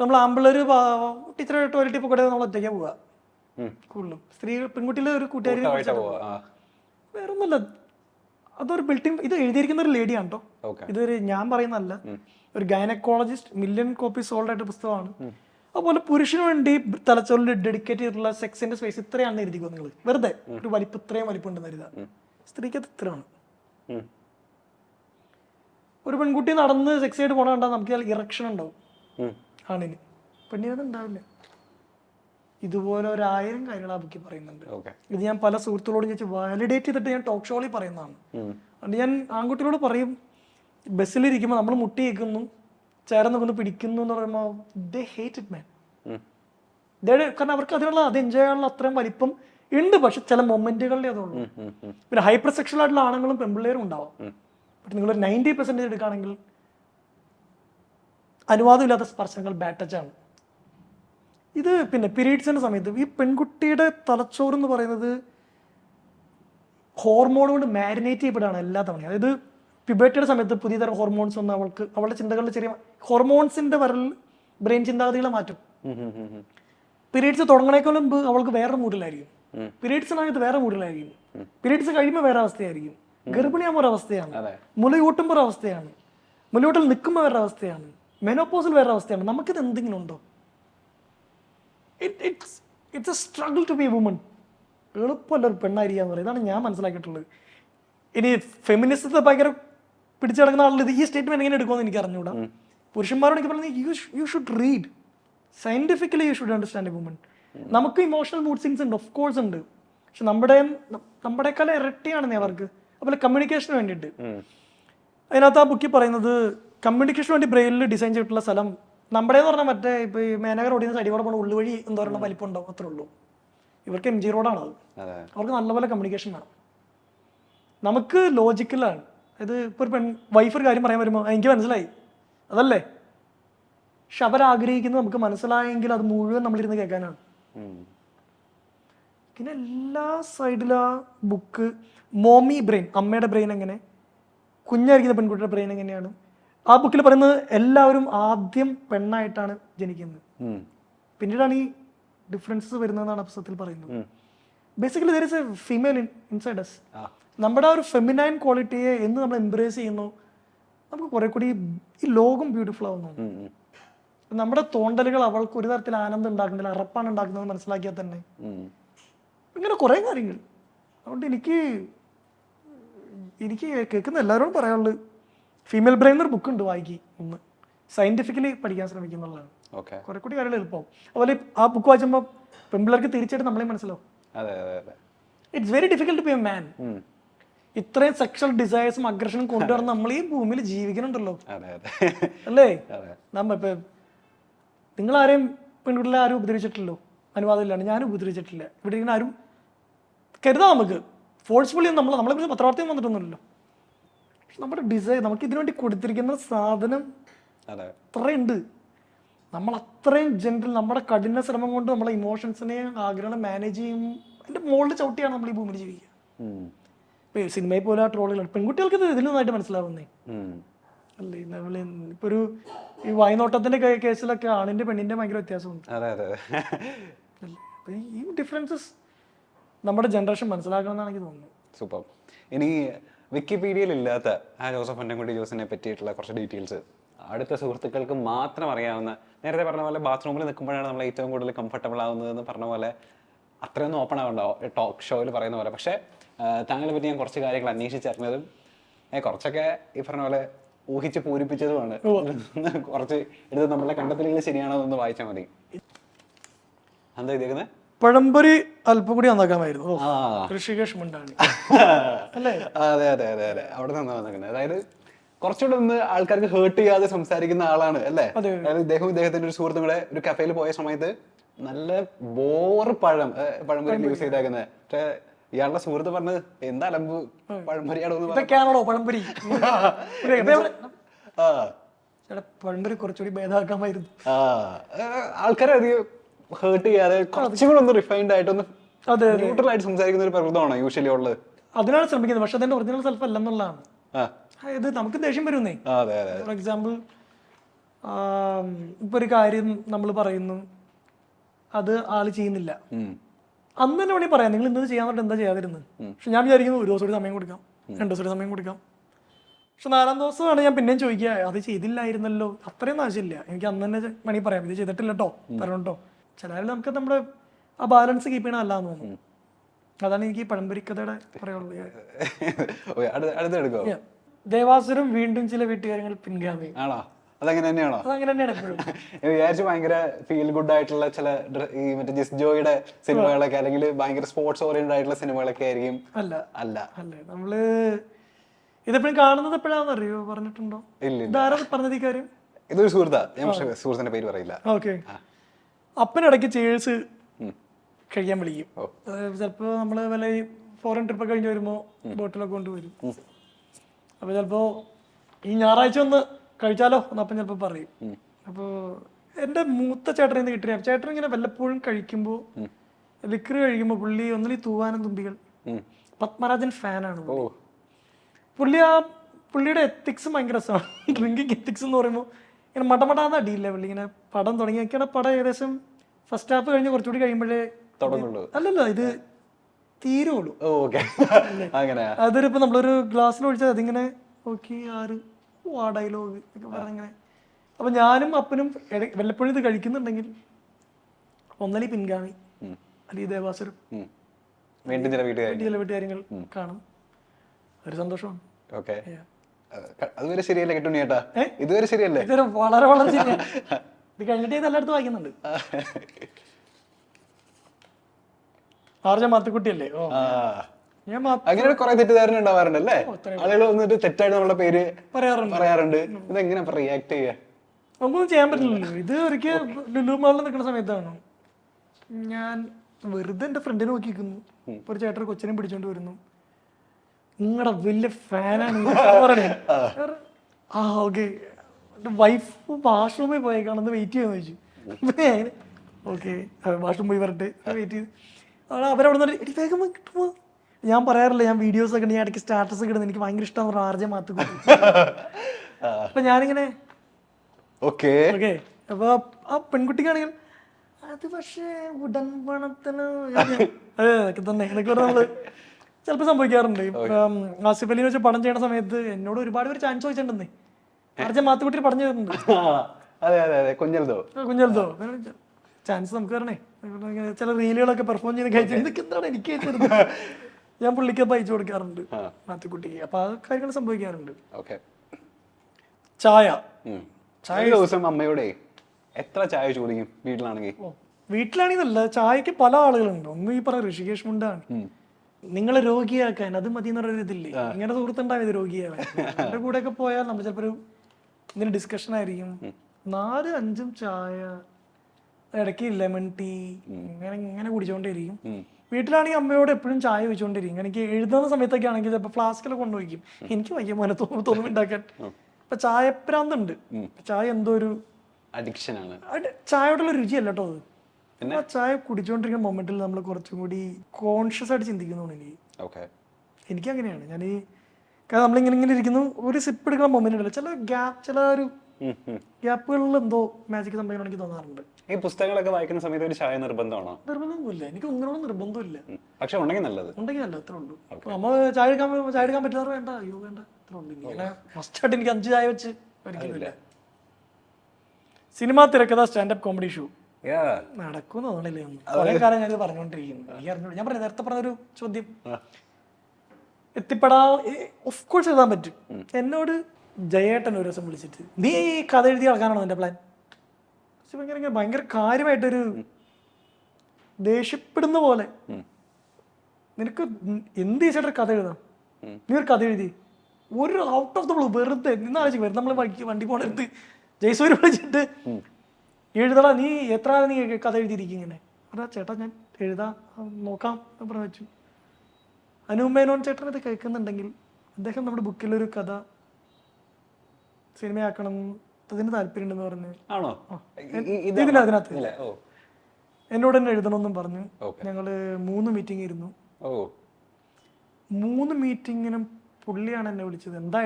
നമ്മൾ ആമ്പിളൊരു ടീച്ചറെ ടോയ്ലറ്റിൽ പോകട്ടെ നമ്മൾ ഒറ്റയ്ക്ക് പോവുക. കൂടുതലും സ്ത്രീ പെൺകുട്ടിയിലെ ഒരു കൂട്ടുകാരി വേറെ ഒന്നുമല്ല അതൊരു ബിൽഡിംഗ് ഇത് എഴുതിയിരിക്കുന്ന ഒരു ലേഡിയാണ് കേട്ടോ ഇതൊരു ഞാൻ പറയുന്നതല്ല. ഒരു ഗൈനക്കോളജിസ്റ്റ് മില്യൺ കോപ്പി സോൾഡ് ആയിട്ട് പുസ്തകമാണ്. അതുപോലെ പുരുഷന് വേണ്ടി തലച്ചോറിൽ ഡെഡിക്കേറ്റ് ചെയ്തിട്ടുള്ള സെക്സിന്റെ സ്പേസ് ഇത്രയാണ് എഴുതിക്കോ നിങ്ങൾ വെറുതെ. ഒരു വലിപ്പം ഇത്രയും വലിപ്പം ഉണ്ടെന്ന് കരുതാ സ്ത്രീക്ക് അത് ഇത്രയാണ് ഒരു പെൺകുട്ടി നടന്ന് സെക്സ് ആയിട്ട് പോണ കണ്ടാൽ നമുക്ക് ഇറക്ഷൻ ഉണ്ടാവും. ആണിന്. പെണ്ണിനത് ഉണ്ടാവില്ല ഇതുപോലെ ഒരു ആയിരം കാര്യങ്ങൾ ആ ബുക്കിൽ പറയുന്നുണ്ട് ഇത് ഞാൻ പല സുഹൃത്തുക്കളോട് ചോദിച്ച് വാലിഡേറ്റ് ചെയ്തിട്ട് ഞാൻ ടോക്ക് ഷോയിൽ പറയുന്നതാണ്. അതുകൊണ്ട് ഞാൻ ആൺകുട്ടികളോട് പറയും ബസ്സിലിരിക്കുമ്പോൾ നമ്മൾ മുട്ടി നിൽക്കുന്നു ചേർന്ന് കൊണ്ട് പിടിക്കുന്നു എന്ന് പറയുമ്പോൾ ദേ ഹേറ്റ് ഇറ്റ് മാൻ. കാരണം അവർക്ക് അതിനുള്ള അത് എൻജോയ് ചെയ്യാനുള്ള അത്രയും വലിപ്പം ഉണ്ട്. പക്ഷെ ചില മൊമെന്റുകളിലേ അതുള്ളൂ. പിന്നെ ഹൈപ്പർ സെക്ഷൽ ആയിട്ടുള്ള ആണുങ്ങളും പെമ്പിള്ളേരും ഉണ്ടാവും. പക്ഷെ നിങ്ങൾ നയന്റി പെർസെന്റേജ് എടുക്കുകയാണെങ്കിൽ അനുവാദമില്ലാത്ത സ്പർശങ്ങൾ ടച്ച് ആണ് ഇത് പിന്നെ പീരീഡ്സിന്റെ സമയത്ത് ഈ പെൺകുട്ടിയുടെ തലച്ചോറ് എന്ന് പറയുന്നത് ഹോർമോൺ കൊണ്ട് മാരിനേറ്റ് ചെയ്യപ്പെടുകയാണ് എല്ലാ തവണയും. അതായത് പിബേറ്റയുടെ സമയത്ത് പുതിയ തരം ഹോർമോൺസ് ഒന്ന് അവൾക്ക് അവളുടെ ചിന്തകളിൽ ചെറിയ ഹോർമോൺസിന്റെ വരൽ ബ്രെയിൻ ചിന്താഗതികളെ മാറ്റും. പീരീഡ്സ് തുടങ്ങണേക്കാൾ മുമ്പ് അവൾക്ക് വേറെ മൂഡിലായിരിക്കും. പീരീഡ്സ് സമയത്ത് വേറെ മൂഡിലായിരിക്കും. പീരീഡ്സ് കഴിയുമ്പോൾ വേറെ അവസ്ഥയായിരിക്കും. ഗർഭിണിയാകുമ്പോൾ ഒരു അവസ്ഥയാണ്. അതെ. മുലയൂട്ടുമ്പോൾ ഒരു അവസ്ഥയാണ്. മുലയൂട്ടൽ നിൽക്കുമ്പോൾ വേറെ അവസ്ഥയാണ്. മെനോപ്പോസിൽ വേറെ അവസ്ഥയാണ്. നമുക്കിത് എന്തെങ്കിലും ഉണ്ടോ? It's it's a struggle to be a എളുപ്പമല്ല ഒരു പെണ്ണായിരിക്കുക എന്ന് പറയുന്നത് ഇതാണ് ഞാൻ മനസ്സിലാക്കിയിട്ടുള്ളത്. ഇനി ഫെമിനിസത്തെ ഭയങ്കര പിടിച്ചടക്കുന്ന ആളുകൾ ഇത് ഈ സ്റ്റേറ്റ്മെന്റ് എങ്ങനെ എടുക്കുമെന്ന് എനിക്ക് അറിഞ്ഞുകൂടാ. പുരുഷന്മാരോട് എനിക്ക് പറയുന്നത് you you should read scientifically you should understand a woman നമുക്ക് ഇമോഷണൽ മൂഡ് സിങ്സ് ഉണ്ട്. ഓഫ് കോഴ്സ് ഉണ്ട്. പക്ഷെ നമ്മുടെ നമ്മുടെക്കാളും ഇരട്ടിയാണ് അവർക്ക് അതുപോലെ കമ്മ്യൂണിക്കേഷന് വേണ്ടിയിട്ട്. അതിനകത്ത് ആ ബുക്കിൽ പറയുന്നത് കമ്മ്യൂണിക്കേഷന് വേണ്ടി ബ്രെയിനിൽ ഡിസൈൻ ചെയ്തിട്ടുള്ള സ്ഥലം. നമ്മുടെ എന്ന് പറഞ്ഞാൽ മറ്റേ ഇപ്പൊ ഈ റോഡിൽ നിന്ന് സൈഡിൽ കൂടെ പോകുന്ന ഉള്ളുവഴി എന്തോരം വലിപ്പം ഉണ്ടാവും അത്രേ ഉള്ളൂ. ഇവർക്ക് എം ജി റോഡാണ് അത്. അവർക്ക് നല്ലപോലെ കമ്മ്യൂണിക്കേഷൻ വേണം. നമുക്ക് ലോജിക്കലാണ് അതായത് ഇപ്പോൾ ഒരു പെൺ വൈഫ് ഒരു കാര്യം പറയാൻ വരുമ്പോൾ എനിക്ക് മനസ്സിലായി. അതല്ലേ? പക്ഷെ അവരാഗ്രഹിക്കുന്നത് നമുക്ക് മനസ്സിലായെങ്കിൽ അത് മുഴുവൻ നമ്മളിരുന്ന് കേൾക്കാനാണ്. പിന്നെ എല്ലാ സൈഡിലും ആ ബുക്ക് മോമി ബ്രെയിൻ അമ്മയുടെ ബ്രെയിൻ എങ്ങനെ? കുഞ്ഞായിരിക്കുന്ന പെൺകുട്ടിയുടെ ബ്രെയിൻ എങ്ങനെയാണ്? ആ ബുക്കിൽ പറയുന്നത് എല്ലാവരും ആദ്യം പെണ്ണായിട്ടാണ് ജനിക്കുന്നത്. പിന്നീടാണ് ഈ ഡിഫറൻസസ് വരുന്നതെന്നാണ് അപ്സത്തിൽ പറയുന്നത്. Basically there is a female inside us നമ്മുടെ ആ ഒരു ഫെമിനൈൻ ക്വാളിറ്റിയെ എന്ന് നമ്മൾ എംബ്രേസ് ചെയ്യുന്നു. നമുക്ക് കുറെ കൂടി ഈ ലോകം ബ്യൂട്ടിഫുൾ ആവുന്നു. നമ്മുടെ തോണ്ടലുകൾ അവൾക്ക് ഒരു തരത്തിൽ ആനന്ദം ഉണ്ടാക്കുന്നില്ല അറപ്പാണ് ഉണ്ടാക്കുന്നത് മനസ്സിലാക്കിയാൽ തന്നെ. ഇങ്ങനെ കുറേ കാര്യങ്ങൾ. അതുകൊണ്ട് എനിക്ക് എനിക്ക് കേൾക്കുന്ന എല്ലാവരോടും പറയാനുള്ളത് ഫീമെയിൽ ബ്രെയിൻ എന്നൊരു ബുക്ക് ഉണ്ട് വായിക്കി ഒന്ന്. സയന്റിഫിക്കലി പഠിക്കാൻ ശ്രമിക്കുന്നുള്ളതാണ് കുറെ കൂടി കാര്യങ്ങൾ എളുപ്പം. അതുപോലെ ആ ബുക്ക് വായിച്ചപ്പോൾ പെൺപിള്ളേർക്ക് തീർച്ചയായിട്ടും നമ്മളെ മനസ്സിലാവും. It's very difficult to be a man. ഇത്രയും സെക്ഷൽ ഡിസയേഴ്സും അഗ്രഷനും കൊണ്ടുവരുന്ന നമ്മൾ ഈ ഭൂമിയിൽ ജീവിക്കുന്നുണ്ടല്ലോ. അല്ലേ? നമ്മ ഇപ്പൊ നിങ്ങൾ ആരെയും പെൺകുട്ടികളെ ആരും ഉപദ്രവിച്ചിട്ടില്ലല്ലോ? അനുവാദമില്ലാണ് ഞാനും ഉപദ്രവിച്ചിട്ടില്ല. ഇവിടെ ഇങ്ങനെ ആരും കരുതാം നമുക്ക്. ഫോഴ്സ്ഫുള്ളി നമ്മൾ നമ്മളെ കുറിച്ച് പത്രവാർത്തയും വന്നിട്ടൊന്നുമില്ലല്ലോ. പക്ഷെ നമ്മുടെ ഡിസൈൻ നമുക്ക് ഇതിനു വേണ്ടി കൊടുത്തിരിക്കുന്ന സാധനം അതെ. അത്രയുണ്ട്. നമ്മൾ അത്രയും ജനറൽ നമ്മുടെ കഠിന ശ്രമം കൊണ്ട് നമ്മളെ ഇമോഷൻസിനെ ആഗ്രഹം മാനേജ് ചെയ്യും. അതിന്റെ മുകളിൽ ചവിട്ടിയാണ് നമ്മൾ ഈ ഭൂമിയിൽ ജീവിക്കുക. സിനിമയെ പോലെ പോലെ ട്രോളുകൾ പെൺകുട്ടികൾക്ക് ഇത് ഇതിൽ നന്നായിട്ട് മനസ്സിലാവുന്നേ. അല്ലേ? നമ്മൾ ഇപ്പൊ ഒരു ഈ വായ്നോട്ടത്തിന്റെ കേസിലൊക്കെ ആണിന്റെ പെണ്ണിന്റെ ഭയങ്കര വ്യത്യാസമുണ്ട്. ഈ ഡിഫറൻസസ് നമ്മുടെ ജനറേഷൻ മനസ്സിലാക്കണം എന്നാണ് എനിക്ക് തോന്നുന്നത്. സൂപ്പർ. ഇനി വിക്കിപീഡിയയിൽ ഇല്ലാത്ത ആ ജോസഫ് അന്നൻകുട്ടി ജോസിനെ പറ്റിയിട്ടുള്ള കുറച്ച് ഡീറ്റെയിൽസ്. അടുത്ത സുഹൃത്തുക്കൾക്ക് മാത്രം അറിയാവുന്ന നേരത്തെ പറഞ്ഞ പോലെ ബാത്റൂമിൽ നിൽക്കുമ്പോഴാണ് നമ്മൾ ഏറ്റവും കൂടുതൽ കംഫർട്ടബിൾ ആവുന്നത് എന്ന് പറഞ്ഞ പോലെ അത്രയൊന്നും ഓപ്പൺ ആവണ്ടോ ടോക്ക് ഷോയിൽ പറയുന്ന പോലെ. പക്ഷേ താങ്കളെ പറ്റി ഞാൻ കുറച്ച് കാര്യങ്ങൾ അന്വേഷിച്ചറിഞ്ഞതും ഏ, കുറച്ചൊക്കെ ഈ പറഞ്ഞ പോലെ ഊഹിച്ച് പൂരിപ്പിച്ചതുമാണ്. കുറച്ച് എടുത്ത് നമ്മളെ കണ്ടെത്തലുകൾ ശരിയാണോ എന്ന് വായിച്ചാൽ മതി. എന്താ ഇതേക്കുന്നത് പഴംപൊരി അല്പം കൂടി നന്നാക്കാമായിരുന്നു ഋഷികേഷ് മുണ്ടാണി. അല്ലേ? അതെ അതെ അതെ അതെ. അവിടെ അതായത് കുറച്ചുകൂടെ ഒന്ന് ആൾക്കാർക്ക് ഹേർട്ട് ചെയ്യാതെ സംസാരിക്കുന്ന ആളാണ് അല്ലേ? അതായത് ഇദ്ദേഹം ഇദ്ദേഹത്തിന്റെ ഒരു സുഹൃത്തും കൂടെ ഒരു കഫേയിൽ പോയ സമയത്ത് നല്ല ബോറ് പഴം പഴംപൊരി യൂസ് ചെയ്തേക്കുന്നത് പക്ഷെ ഇയാളുടെ സുഹൃത്ത് പറഞ്ഞത് എന്താ അലമ്പ്? പഴംപൊരിയാണോ പഴംപൊരി പഴംപൊരി? കുറച്ചുകൂടി ഭേദമാക്കാമായിരുന്നു. ആ. ആൾക്കാരെ അധികം ഹേർട്ട് ചെയ്യാതെ കുറച്ചും കൂടെ ഒന്ന് റിഫൈൻഡ് ആയിട്ടൊന്ന് അതെ ന്യൂട്രൽ ആയിട്ട് സംസാരിക്കുന്ന ഒരു പ്രകൃതമാണോ യൂഷ്വലി ഉള്ളത്. അതിനാണ് ശ്രമിക്കുന്നത്. പക്ഷെ അതിന്റെ ഒറിജിനൽ സെൽഫ് അല്ലെന്നുള്ളതാണ്. അതായത് നമുക്ക് ദേഷ്യം വരുന്നേ. ഫോർ എക്സാമ്പിൾ ഇപ്പൊ ഒരു കാര്യം നമ്മൾ പറയുന്നു. അത് ആൾ ചെയ്യുന്നില്ല. അന്ന് തന്നെ വേണമെങ്കിൽ പറയാം. നിങ്ങൾ ഇന്നത് ചെയ്യാൻ പറഞ്ഞിട്ട് എന്താ ചെയ്യാതിരുന്നത് പക്ഷെ ഞാൻ വിചാരിക്കുന്നു ഒരു ദിവസം കൂടി സമയം കൊടുക്കാം. രണ്ട് ദിവസം ഒരു സമയം കൊടുക്കാം. പക്ഷെ നാലാം ദിവസമാണ് ഞാൻ പിന്നെയും ചോദിക്കുക. അത് ചെയ്തില്ലായിരുന്നല്ലോ. അത്രയും ആവശ്യമില്ല. എനിക്ക് അന്ന് തന്നെ വേണമെങ്കിൽ പറയാം. ഇത് ചെയ്തിട്ടില്ല കേട്ടോ തരണം കേട്ടോ ചിലരിൽ നമുക്ക് നമ്മുടെ ആ ബാലൻസ് കീപ്പ് ചെയ്യണം അല്ലാന്ന് തോന്നുന്നു. അതാണ് എനിക്ക് പഴംപരിക്കഥയുടെ പറയാനുള്ളത്. ദേവാസുരം വീണ്ടും ചില വീട്ടുകാര്യങ്ങൾ പിൻഗാമി. ആണോ? അതങ്ങനെ തന്നെയാണോ? അതങ്ങനെ തന്നെയാണ് എപ്പോഴും. വിചാരിച്ചു ഭയങ്കര ഫീൽ ഗുഡ് ആയിട്ടുള്ള ചില ഈ മറ്റേ ജിസ് ജോയുടെ സിനിമകളൊക്കെ അല്ലെങ്കിൽ ഭയങ്കര സ്പോർട്സ് ഓറിയന്റഡ് ആയിട്ടുള്ള സിനിമകളൊക്കെ ആയിരിക്കും. അല്ല. അല്ല. അല്ല നമ്മൾ ഇതെപ്പോഴും കാണുന്നത് എപ്പോഴാണെന്ന് അറിയോ പറഞ്ഞിട്ടുണ്ടോ? ഇല്ല ഇതാരാ പറഞ്ഞത് ഈ കാര്യം? ഇതൊരു സുഹൃത്താ. ഞാൻ സുഹൃത്തിന്റെ പേര് പറയില്ല. ഓക്കെ. അപ്പനിടയ്ക്ക് ചേഴ്സ്. കഴിക്കാൻ വിളിക്കും. ചിലപ്പോ ചിലപ്പോൾ നമ്മൾ വല്ല ഫോറിൻ ട്രിപ്പ് കഴിഞ്ഞ് വരുമ്പോൾ ബോട്ടിലൊക്കെ കൊണ്ടുവരും. അപ്പോൾ ചിലപ്പോൾ ഈ ഞായറാഴ്ച ഒന്ന് കഴിച്ചാലോ എന്ന് അപ്പം ചിലപ്പോൾ പറയും അപ്പോൾ എന്റെ മൂത്ത ചേട്ടൻ നിന്ന് കിട്ടിയ ചേട്ടൻ ഇങ്ങനെ വല്ലപ്പോഴും കഴിക്കുമ്പോൾ ലിക്കർ കഴിക്കുമ്പോൾ പുള്ളി ഒന്നിൽ തൂവാനും തുമ്പികൾ. പത്മരാജൻ ഫാനാണ് പുള്ളി. ആ പുള്ളിയുടെ എത്തിക്സ് ഭയങ്കര രസമാണ്. ഡ്രിങ്കിങ് എത്തിക്സ് എന്ന് പറയുമ്പോൾ ഇങ്ങനെ മടമടാന്ന അടിയില്ല പുള്ളി ഇങ്ങനെ പടം തുടങ്ങിയൊക്കെയാണ് പടം ഏകദേശം ഫസ്റ്റ് ഹാഫ് കഴിഞ്ഞ് കുറച്ചുകൂടി കഴിയുമ്പോഴേ തുടങ്ങുള്ളൂ. അല്ലല്ല ഇത് തീരുള്ളൂ. ഓക്കെ. അങ്ങനെ അതൊരു ഇപ്പൊ നമ്മളൊരു ഗ്ലാസ്സിൽ ഒഴിച്ചാൽ അതിങ്ങനെ നോക്കി ആറ് ആ ഡയലോഗ് ഒക്കെ പറഞ്ഞിങ്ങനെ അപ്പൊ ഞാനും അപ്പനും വല്ലപ്പോഴും ഇത് കഴിക്കുന്നുണ്ടെങ്കിൽ ഒന്നലി പിൻഗാമി. അല്ലെങ്കിൽ ദേവാസുരം. വീണ്ടും ചില വീട്ടുകാര്യങ്ങൾ കാണും. ഒരു സന്തോഷമാണ്. ഓക്കെ. അതുവരെ ശരിയല്ലേ കിട്ടും ചേട്ടാ ഇതുവരെ ശരിയല്ലേ? ഇതൊരു വളരെ വളരെ ശരിയാണ് ഇത് കഴിഞ്ഞിട്ട് ഇത് എല്ലായിടത്തും വായിക്കുന്നുണ്ട്. ആർജ മാത്തുക്കുട്ടിയല്ലേ? ഓ. അങ്ങനെ കുറെ തെറ്റിദ്ധാരണ ഉണ്ടാവാറുണ്ടല്ലേ? ആളുകൾ വന്നിട്ട് തെറ്റായിട്ട് നമ്മളെ പേര് പറയാറുണ്ട്. പറയാറുണ്ട്. ഇതെങ്ങനെ റിയാക്ട് ചെയ്യാ? നമുക്കൊന്നും ചെയ്യാൻ പറ്റില്ലല്ലോ. ഇത് ഒരിക്കൽ ലുലു മാളിൽ നിൽക്കുന്ന സമയത്താണ്. ഞാൻ വെറുതെ എന്റെ ഫ്രണ്ടിനെ നോക്കി നിൽക്കുന്നു ഒരു ചേട്ടൻ കൊച്ചിനെ പിടിച്ചോണ്ട് വരുന്നു. നിങ്ങളുടെ വലിയ ഫാനാണ് പറഞ്ഞു ആ. ഓക്കെ വൈഫ് വാഷ്റൂമിൽ പോയേക്കാണെന്ന് വെയിറ്റ് ചെയ്യാന്ന് ചോദിച്ചു. ഓക്കെ വാഷ്റൂം പോയി വരട്ടെ വെയിറ്റ് ചെയ്ത്. അവരവിടെ നിന്ന് എടി വേഗം കിട്ടുമോ ഞാൻ പറയാറില്ല ഞാൻ വീഡിയോസ് ഒക്കെ ഞാൻ ഇടയ്ക്ക് സ്റ്റാറ്റസ് ഇടുന്നത് എനിക്ക് ഭയങ്കര ഇഷ്ടമാണ് ആർജെ മാത്തു അപ്പൊ ഞാനിങ്ങനെ ഓക്കെ ഓക്കെ അപ്പൊ ആ പെൺകുട്ടിക്കാണെങ്കിൽ അത് പക്ഷേ ഉടൻപണത്തിന് അതെ അതൊക്കെ തന്നെ. ഇതൊക്കെ നമ്മൾ ചിലപ്പോൾ സംഭവിക്കാറുണ്ട്. ആസിഫ് അലി വെച്ച് പടം ചെയ്യണ സമയത്ത് എന്നോട് ഒരുപാട് പേര് ചാൻസ് ചോദിച്ചിട്ടുണ്ടെന്നേ ആർജെ മാത്തുകുട്ടി പടം ചെയ്തിട്ടുണ്ട്. അതെ അതെ അതെ കുഞ്ഞൽദോ കുഞ്ഞൽദോ ചാൻസ് നമുക്ക് തരണേ. ചില റീലുകളൊക്കെ പെർഫോം ചെയ്ത് കഴിച്ചു ഇതൊക്കെ എന്താണ് എനിക്ക് ഞാൻ പുള്ളിക്ക് അപ്പൊ അയച്ചു കൊടുക്കാറുണ്ട് മാത്തുക്കുട്ടിക്ക്. അപ്പൊ ആ കാര്യങ്ങൾ സംഭവിക്കാറുണ്ട്. ചായ. ചായ ദിവസം അമ്മയോടെ എത്ര ചായ ചോദിക്കും വീട്ടിലാണെങ്കിൽ? വീട്ടിലാണെന്നല്ല ചായക്ക് പല ആളുകളുണ്ട്. ഒന്ന് ഈ പറഞ്ഞ ഋഷികേഷ് മുണ്ടാണ്. നിങ്ങളെ രോഗിയാക്കാൻ അത് മതി എന്നൊരു ഇതില്ലേ? ഇങ്ങനെ സുഹൃത്തുണ്ടായത് രോഗിയാവാൻ എന്റെ കൂടെ ഒക്കെ പോയാൽ നമ്മൾ ചിലപ്പോ ഒരു ഇതിന് ഡിസ്കഷൻ ആയിരിക്കും. നാല് അഞ്ചും ചായ ഇടയ്ക്ക് ലെമൺ ടീ ഇങ്ങനെ ഇങ്ങനെ കുടിച്ചോണ്ടിരിക്കും വീട്ടിലാണെങ്കിൽ അമ്മയോട് എപ്പോഴും ചായ വെച്ചുകൊണ്ടിരിക്കും എനിക്ക് എഴുതുന്ന സമയത്തൊക്കെ ആണെങ്കിൽ ചിലപ്പോൾ ഫ്ലാസ്കിലൊക്കെ കൊണ്ടുപോയിക്കും. എനിക്ക് വയ്യ മോനെ തോന്നുന്നു തോന്നുന്നു ഉണ്ടാക്കാൻ. ഇപ്പൊ ചായപ്രാന്തുണ്ട്. ചായ എന്തോ ഒരു അഡിക്ഷൻ ആണ്. ചായയോടുള്ള രുചിയല്ല കേട്ടോ അത്. ആ ചായ കുടിച്ചുകൊണ്ടിരിക്കുന്ന മൊമെന്റിൽ നമ്മൾ കുറച്ചും കൂടി കോൺഷ്യസ് ആയിട്ട് ചിന്തിക്കുന്നു എനിക്ക്. ഓക്കെ എനിക്ക് അങ്ങനെയാണ്. ഞാൻ ഈ കാരണം നമ്മൾ ഇങ്ങനെ ഇങ്ങനെ ഇരിക്കുന്നു ഒരു സിപ്പ് എടുക്കുന്ന മൊമെന്റ് ഉണ്ടല്ലോ. ചില ഗ്യാപ്പ് ചില ഒരു ഗ്യാപ്പുകളിൽ എന്തോ മാജിക് സംഭവിക്കണം എനിക്ക് തോന്നാറുണ്ട്. ഈ പുസ്തകങ്ങളൊക്കെ വായിക്കുന്ന സമയത്ത് ഒരു ചായ നിർബന്ധമാണോ? നിർബന്ധമൊന്നുമില്ല. എനിക്ക് ഒന്നിനോടും നിർബന്ധമില്ല. ഇല്ല പക്ഷെ ഉണ്ടെങ്കിൽ നല്ലത്. ഉണ്ടെങ്കിൽ നല്ല അത്ര ഉള്ളൂ. നമ്മൾ ചായ എടുക്കാൻ ചായ എടുക്കാൻ പറ്റില്ല വേണ്ട. അയ്യോ വേണ്ട. അത്ര ഉള്ളൂ. ഇങ്ങനെ മസ്റ്റായിട്ട് എനിക്ക് അഞ്ച് ചായ വെച്ച് ഒരിക്കലില്ല സിനിമ തിരക്കഥ സ്റ്റാൻഡപ്പ് കോമഡി ഷോ. നടക്കും തോന്നണില്ലേ ഒന്നും. കുറെ കാലം ഞാൻ പറഞ്ഞുകൊണ്ടിരിക്കുന്നു. എനിക്ക് അറിഞ്ഞു ഞാൻ പറഞ്ഞു നേരത്തെ പറഞ്ഞൊരു ചോദ്യം. എത്തിപ്പെടാ ഓഫ് കോഴ്സ് എഴുതാൻ പറ്റും. എന്നോട് ജയേട്ടൻ ഒരു ദിവസം വിളിച്ചിട്ട് നീ ഈ കഥ എഴുതി കളക്കാനാണോ നിന്റെ പ്ലാൻ ഭയങ്കര ഭയങ്കര കാര്യമായിട്ടൊരു ദേഷ്യപ്പെടുന്ന പോലെ. നിനക്ക് എന്ത് ചെയ്തിട്ട് കഥ എഴുതാം? നീ ഒരു കഥ എഴുതി. ഒരു ഔട്ട് ഓഫ് ദ ബ്ലൂ വെറുതെ നിന്നാലോചിക്കും വെറുതെ നമ്മൾ വണ്ടി പോണെടുത്ത് ജയ്സൂര് വിളിച്ചിട്ട് എഴുതടാ നീ എത്ര നീ കഥ എഴുതിയിരിക്കിങ്ങനെ അതാ ചേട്ടാ ഞാൻ എഴുതാ നോക്കാം എന്ന് പറഞ്ഞു വെച്ചു. അനുമേനോൻ ചേട്ടൻ ഇത് കേൾക്കുന്നുണ്ടെങ്കിൽ അദ്ദേഹം നമ്മുടെ ബുക്കിലൊരു കഥ സിനിമയാക്കണം അതിന് താല്പര്യമുണ്ടെന്ന് പറഞ്ഞ്. ആണോ? എന്നോട് തന്നെ എഴുതണമെന്നും പറഞ്ഞു. ഞങ്ങൾ മൂന്ന് മീറ്റിംഗ് ഇരുന്നു. മൂന്ന് മീറ്റിങ്ങിനും പുള്ളിയാണ് എന്നെ വിളിച്ചത്. എന്താ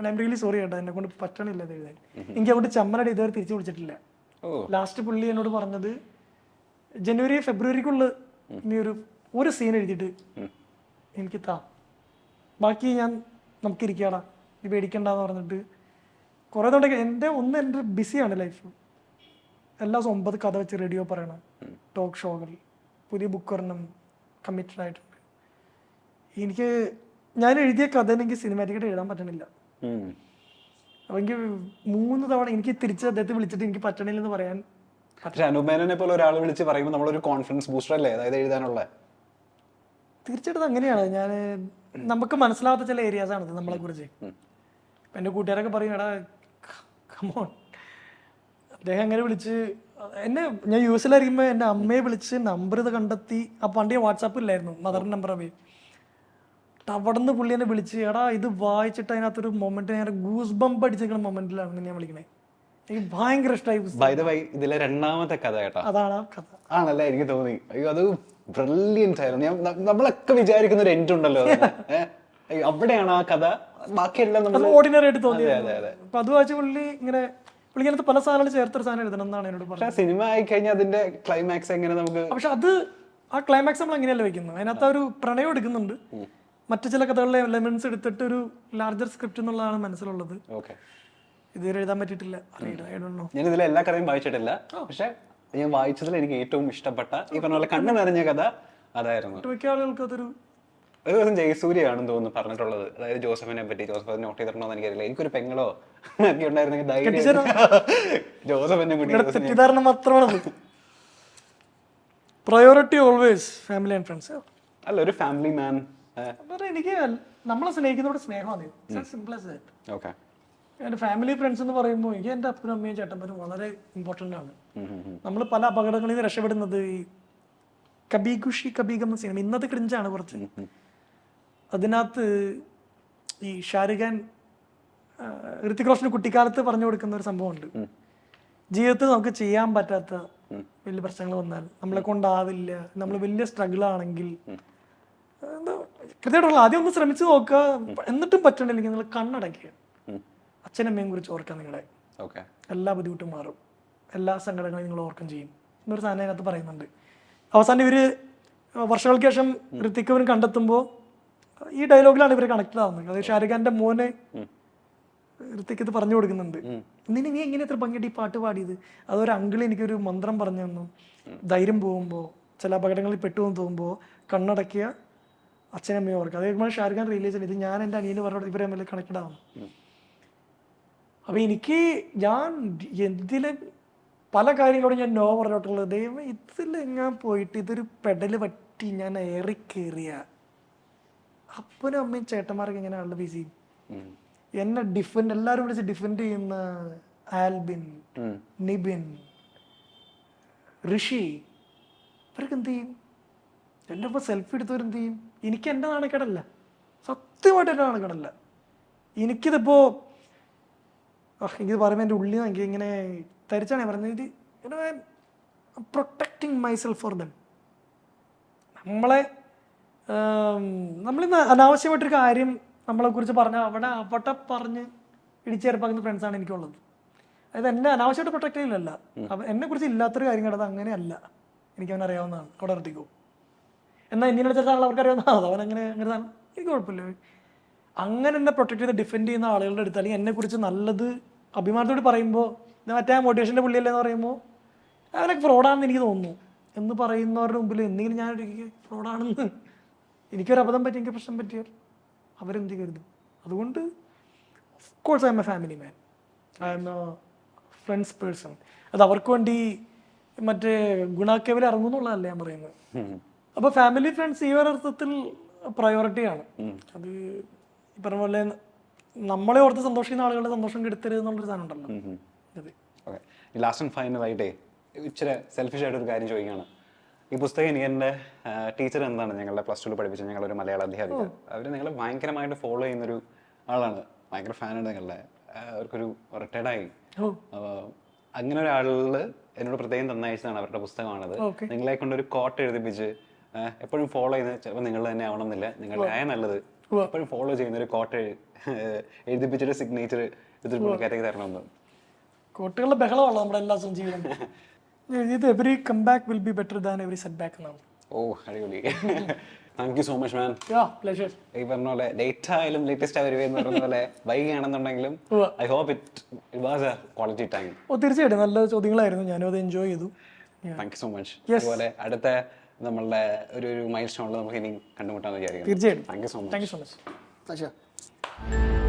ഉം. ഐ റിയലി സോറി കേട്ടോ എന്നെ കൊണ്ട് പറ്റണില്ല അത് എഴുതാൻ. എനിക്ക് അങ്ങോട്ട് ചമ്മനടി ഇതുവരെ തിരിച്ചു വിളിച്ചിട്ടില്ല ലാസ്റ്റ് പുള്ളി എന്നോട് പറഞ്ഞത് ജനുവരി ഫെബ്രുവരിക്കുള്ള നീ ഒരു ഒരു സീൻ എഴുതിയിട്ട് എനിക്ക് താ. ബാക്കി ഞാൻ നമുക്ക് ഇരിക്കാടാ നീ പേടിക്കണ്ടെന്ന് പറഞ്ഞിട്ട് കുറേ തൊണ്ടൊക്കെ എന്റെ ഒന്ന് എന്റെ ബിസിയാണ് ലൈഫ് എല്ലാ ദിവസവും ഒമ്പത് കഥ വെച്ച് റേഡിയോ പറയണം ടോക്ക് ഷോകൾ പുതിയ ബുക്ക് ഒരെണ്ണം കമ്മിറ്റഡ് ആയിട്ടുണ്ട്. എനിക്ക് ഞാൻ എഴുതിയ കഥ എനിക്ക് സിനിമാറ്റിക്കായിട്ട് എഴുതാൻ പറ്റണില്ല. ഉം. അപ്പോൾ എനിക്ക് മൂന്ന് തവണ എനിക്ക് തിരിച്ച് അദ്ദേഹത്തെ വിളിച്ചിട്ട് എനിക്ക് പറ്റണില്ലെന്ന് പറയാൻ പക്ഷെ അനുപേനെ പോലെ ഒരാൾ വിളിച്ച് പറയുമ്പോൾ നമ്മളൊരു കോൺഫിഡൻസ് ബൂസ്റ്റർ അല്ലേ? അതായത് എഴുതാനുള്ള. തീർച്ചയായിട്ടും അങ്ങനെയാണ്. ഞാൻ നമുക്ക് മനസ്സിലാവാത്ത ചില ഏരിയാസ് ആണ് നമ്മളെ കുറിച്ച്. എന്റെ എന്റെ കൂട്ടുകാരൊക്കെ പറയും എടാ കമോൺ അദ്ദേഹം അങ്ങനെ വിളിച്ച് എന്നെ ഞാൻ യു എസിലായിരിക്കുമ്പോൾ എന്റെ അമ്മയെ വിളിച്ച് നമ്പർ ഇത് കണ്ടെത്തി ആ പണ്ട് വാട്സാപ്പ് ഇല്ലായിരുന്നു മദറിന്റെ നമ്പർ അവേ അവിടെ നിന്ന് പുള്ളി എന്നെ വിളിച്ച് എടാ ഇത് വായിച്ചിട്ട് അതിനകത്തൊരു മൊമെന്റ് ഞാൻ ഗൂസ് ബംബ് അടിച്ചിരിക്കുന്ന മൊമെന്റിലാണ് ഞാൻ വിളിക്കണേ. എനിക്ക് ഭയങ്കര ഇഷ്ടമായി ഇതിലെ രണ്ടാമത്തെ കഥ കേട്ടോ. അതാണ് ആ കഥ. ആണല്ലേ എനിക്ക് തോന്നി. അയ്യോ അത് ബ്രില്യൻസ് ആയിരുന്നു. ഞാൻ നമ്മളൊക്കെ വിചാരിക്കുന്ന ഒരു എൻഡ് ഉണ്ടല്ലോ അവിടെയാണ് ആ കഥ. ബാക്കിയെല്ലാം നമ്മൾ ഓർഡിനറി ആയിട്ട് തോന്നി. അപ്പൊ അത് വായിച്ച പുള്ളി ഇങ്ങനെ പുള്ളിങ്ങനത്തെ പല സാധനങ്ങൾ ചേർത്തൊരു സാധനം എഴുതണം എന്നാണ് എന്നോട് പറഞ്ഞത്. സിനിമ ആയി കഴിഞ്ഞാൽ അതിന്റെ ക്ലൈമാക്സ് എങ്ങനെ നമുക്ക് പക്ഷെ അത് ആ ക്ലൈമാക്സ് നമ്മൾ അങ്ങനെയല്ല വെക്കുന്നത്. അതിനകത്ത് ഒരു പ്രണയം എടുക്കുന്നുണ്ട്. മറ്റു ചില കഥകളിലെ എലമെന്റ്സ് എടുത്തിട്ട് ഒരു ലാർജർ സ്ക്രിപ്റ്റ് എന്നുള്ളതാണ് മനസ്സിലുള്ളത്. ഇതുവരെ എഴുതാൻ പറ്റിയിട്ടില്ല. ഞാൻ ഇതിലെ എല്ലാ കഥയും വായിച്ചിട്ടില്ല. പക്ഷെ ഞാൻ വായിച്ചതിൽ എനിക്ക് ഏറ്റവും ഇഷ്ടപ്പെട്ട ഈ പറഞ്ഞ പോലെ കണ്ണു നിറഞ്ഞ കഥ അതായിരുന്നു. മിക്ക ആളുകൾക്ക് അതൊരു ഒരു ദിവസം ജയസൂര്യാണെന്ന് തോന്നുന്നു പറഞ്ഞിട്ടുള്ളത്. അതായത് ജോസഫിനെ പറ്റി. ജോസഫ് നോട്ട് ചെയ്തിട്ടുണ്ടോ എന്ന് എനിക്കറിയില്ല. എനിക്കൊരു പെങ്ങളോ ഒക്കെ ഉണ്ടായിരുന്നെങ്കിൽ ധൈര്യം ജോസഫിനെ കൂടി നിങ്ങളുടെ തെറ്റിദ്ധാരണ മാത്രമാണ് priority always family and friends അല്ല ഒരു ഫാമിലി മാൻ എനിക്ക് നമ്മളെ സ്നേഹിക്കുന്നവരുടെ സ്നേഹമാണ് സിമ്പിൾ ആസ് ദാറ്റ് ഓക്കെ എന്റെ ഫാമിലി ഫ്രണ്ട്സ് എന്ന് പറയുമ്പോൾ എനിക്ക് എന്റെ അപ്പനും അമ്മയും ചേട്ടന്മാരും വളരെ ഇമ്പോർട്ടന്റ് ആണ്. നമ്മൾ പല അപകടങ്ങളിൽ നിന്ന് രക്ഷപ്പെടുന്നത് ഈ കബി ഖുഷി കബീഗം എന്ന സിനിമ ഇന്നത്തെ ക്രിഞ്ചാണ് കുറച്ച്. അതിനകത്ത് ഈ ഷാരൂഖ് ഖാൻ ഋതിക് റോഷന് കുട്ടിക്കാലത്ത് പറഞ്ഞു കൊടുക്കുന്ന ഒരു സംഭവമുണ്ട് ജീവിതത്തിൽ നമുക്ക് ചെയ്യാൻ പറ്റാത്ത വലിയ പ്രശ്നങ്ങൾ വന്നാൽ നമ്മളെ കൊണ്ടാവില്ല. നമ്മൾ വലിയ സ്ട്രഗിൾ ആണെങ്കിൽ എന്താ കൃത്യമായിട്ടുള്ള ആദ്യം ഒന്ന് ശ്രമിച്ചു നോക്കുക. എന്നിട്ടും പറ്റണില്ലെങ്കിൽ നിങ്ങൾ കണ്ണടയ്ക്കുക അച്ഛനമ്മയും കുറിച്ച് ഓർക്കുക നിങ്ങളെ. എല്ലാ ബുദ്ധിമുട്ടും മാറും. എല്ലാ സങ്കടങ്ങളും നിങ്ങൾ ഓർക്കും ചെയ്യും. എന്നൊരു സാധനം അതിനകത്ത് പറയുന്നുണ്ട്. അവസാനം ഇവർ വർഷങ്ങൾക്ക് ശേഷം ഋത്തിക്ക് ഇവർ കണ്ടെത്തുമ്പോൾ ഈ ഡയലോഗിലാണ് ഇവർ കണക്റ്റഡ് ആവുന്നത്. അതായത് ഷാരുഖ് ഖാന്റെ മോനെ ഋത്തിക്ക് ഇത് പറഞ്ഞു കൊടുക്കുന്നുണ്ട്. നിന്നെ നീ എങ്ങനെ ഇത്ര ഭംഗിയായിട്ട് ഈ പാട്ട് പാടിയത്? അതൊരു അങ്കിൾ എനിക്കൊരു മന്ത്രം പറഞ്ഞു തന്നു. ധൈര്യം പോകുമ്പോൾ ചില അപകടങ്ങളിൽ പെട്ടു തോന്നുമ്പോൾ കണ്ണടക്കിയ അച്ഛനമ്മയും ഓർക്കുക അതേപോലെ ഷാരുഖ് ഖാൻ റിലീസ് ചെയ്ത് ഇത് ഞാൻ എന്റെ അനിയന് പറഞ്ഞോട് ഇവരെ തമ്മിൽ കണക്റ്റഡ് ആവുന്നു അപ്പോൾ എനിക്ക് ഞാൻ എന്തിലെ പല കാര്യങ്ങളോടും ഞാൻ നോ പറഞ്ഞിട്ടുള്ളത് ദൈവം ഇതിൽ ഞാൻ പോയിട്ട് ഇതൊരു പെഡൽ പറ്റി ഞാൻ ഏറി കയറിയ അപ്പനും അമ്മയും ചേട്ടന്മാർക്ക് ഇങ്ങനെ ആളുടെ ബിസി എന്നെ ഡിഫെൻഡ് എല്ലാവരും വിളിച്ച് ഡിഫെൻഡ് ചെയ്യുന്ന ആൽബിൻ നിബിൻ ഋഷി ഇവർക്ക് എന്ത് ചെയ്യും? എന്റെ ഒപ്പം സെൽഫി എടുത്തവരെന്ത് ചെയ്യും? എനിക്ക് എന്റെ നാണക്കേടല്ല. സത്യമായിട്ട് എന്റെ നാണക്കേടല്ല. എനിക്കിതിപ്പോ ഇത് എനിക്കിത് പറയുമ്പോൾ എന്റെ ഉള്ളിൽ എനിക്ക് ഇങ്ങനെ തരിച്ചാണ് പറഞ്ഞത് പ്രൊട്ടക്റ്റിംഗ് മൈസെൽഫ് ഫോർ ദം നമ്മളെ നമ്മളിന്ന് അനാവശ്യമായിട്ടൊരു കാര്യം നമ്മളെക്കുറിച്ച് പറഞ്ഞാൽ അവിടെ അവിടെ പറഞ്ഞ് ഇടിച്ചേർപ്പാക്കുന്ന ഫ്രണ്ട്സാണ് എനിക്കുള്ളത്. അതായത് എന്നെ അനാവശ്യമായിട്ട് പ്രൊട്ടക്ട് ചെയ്യില്ലല്ല എന്നെ കുറിച്ച് ഇല്ലാത്തൊരു കാര്യം കേട്ടത് അങ്ങനെയല്ല. എനിക്ക് അവൻ അറിയാവുന്നതാണ് അവിടെ നിർത്തിക്കോ. എന്നാൽ ഇന്ത്യനെ വെച്ചാൽ അവർക്ക് അറിയാവുന്നതാണ് അവൻ അങ്ങനെ അങ്ങനെ സാധനം. എനിക്ക് കുഴപ്പമില്ല. അങ്ങനെ എന്നെ പ്രൊട്ടക്ട് ചെയ്ത് ഡിഫെൻഡ് ചെയ്യുന്ന ആളുകളുടെ അടുത്ത് അല്ലെങ്കിൽ എന്നെ കുറിച്ച് നല്ലത് അഭിമാനത്തോട് പറയുമ്പോൾ ഇത് മറ്റേ മോട്ടിവേഷന്റെ പുള്ളിയല്ലേ എന്ന് പറയുമ്പോൾ അവനൊക്കെ ഫ്രോഡാണെന്ന് എനിക്ക് തോന്നുന്നു. എന്ന് പറയുന്നവരുടെ മുമ്പിൽ എന്തെങ്കിലും ഞാൻ ഫ്രോഡാണെന്ന് എനിക്കൊരു അബദ്ധം പറ്റി എനിക്ക് പ്രശ്നം പറ്റിയാൽ അവരെന്ത് കരുതും അതുകൊണ്ട് of course I'm a family man I'm a friends person അത് അവർക്ക് വേണ്ടി മറ്റേ ഗുണാക്കേവിൽ ഇറങ്ങുന്നുള്ളതല്ല ഞാൻ പറയുന്നത്. അപ്പോൾ ഫാമിലി ഫ്രണ്ട്സ് ഈ ഒരു അർത്ഥത്തിൽ പ്രയോറിറ്റിയാണ് അത് ഈ പറഞ്ഞ പോലെ നമ്മളെ ഓർത്ത് സന്തോഷിക്കുന്ന ആളുകളുടെ സന്തോഷം കെടുത്തരുത് എന്നുള്ളൊരു സാധനം ഉണ്ടല്ലോ. അതെ. ലാസ്റ്റ് ആൻഡ് ഫൈനൽ ആയിട്ടേ ഇച്ചിരി സെൽഫിഷ് ആയിട്ട് ഒരു കാര്യം ചോദിക്കുകയാണ് ഈ പുസ്തകം എനിക്ക് എന്റെ ടീച്ചർ എന്താണ് ഞങ്ങളുടെ പ്ലസ് ടുവിൽ പഠിപ്പിച്ച ഞങ്ങളൊരു മലയാള അധ്യാപിക. അവർ നിങ്ങളെ ഭയങ്കരമായിട്ട് ഫോളോ ചെയ്യുന്നൊരു ആളാണ്. ഭയങ്കര ഫാനാണ് നിങ്ങളുടെ അവർക്കൊരു റിട്ടയർഡായി അങ്ങനെ ഒരാളിൽ എന്നോട് പ്രത്യേകം തന്നയച്ചതാണ് അവരുടെ പുസ്തകമാണത്. നിങ്ങളെ കൊണ്ട് ഒരു കോട്ട് എഴുതിപ്പിച്ച് എപ്പോഴും ഫോളോ ചെയ്യുന്നത് ചിലപ്പോൾ നിങ്ങൾ തന്നെ ആവണം എന്നില്ല നിങ്ങളുടെ ആയ നല്ലത്. എപ്പോഴും ഫോളോ ചെയ്യുന്ന ഒരു കോട്ട എഴുതിപ്പിച്ചൊരു സിഗ്നേച്ചർ ഇതിൽ തരണം തരണമെന്ന്. കോട്ടുകളുടെ ബഹളമാണ് നമ്മുടെ എല്ലാ ജീവിതം. ഇത് every comeback will be better than every setback എന്നാണ്. ഓ അടിപൊളി. Thank you so much man yeah pleasure ഈ പറഞ്ഞ പോലെ ഡേറ്റ് ആയാലും ലേറ്റസ്റ്റ് ആയി വരുമെന്ന് പറഞ്ഞ പോലെ വൈകിയാണെന്നുണ്ടെങ്കിലും. I hope it was a quality time ഓ തീർച്ചയായിട്ടും. നല്ല ചോദ്യങ്ങളായിരുന്നു. ഞാനും അത് എൻജോയ് ചെയ്തു. താങ്ക് യു സോ മച്ച് അതുപോലെ അടുത്ത നമ്മളുടെ ഒരു ഒരു മൈൽ സ്റ്റോണിൽ നമുക്ക് ഇനി കണ്ടുമുട്ടാന്ന് വിചാരിക്കുന്നു. തീർച്ചയായിട്ടും. Thank you so much thank you so much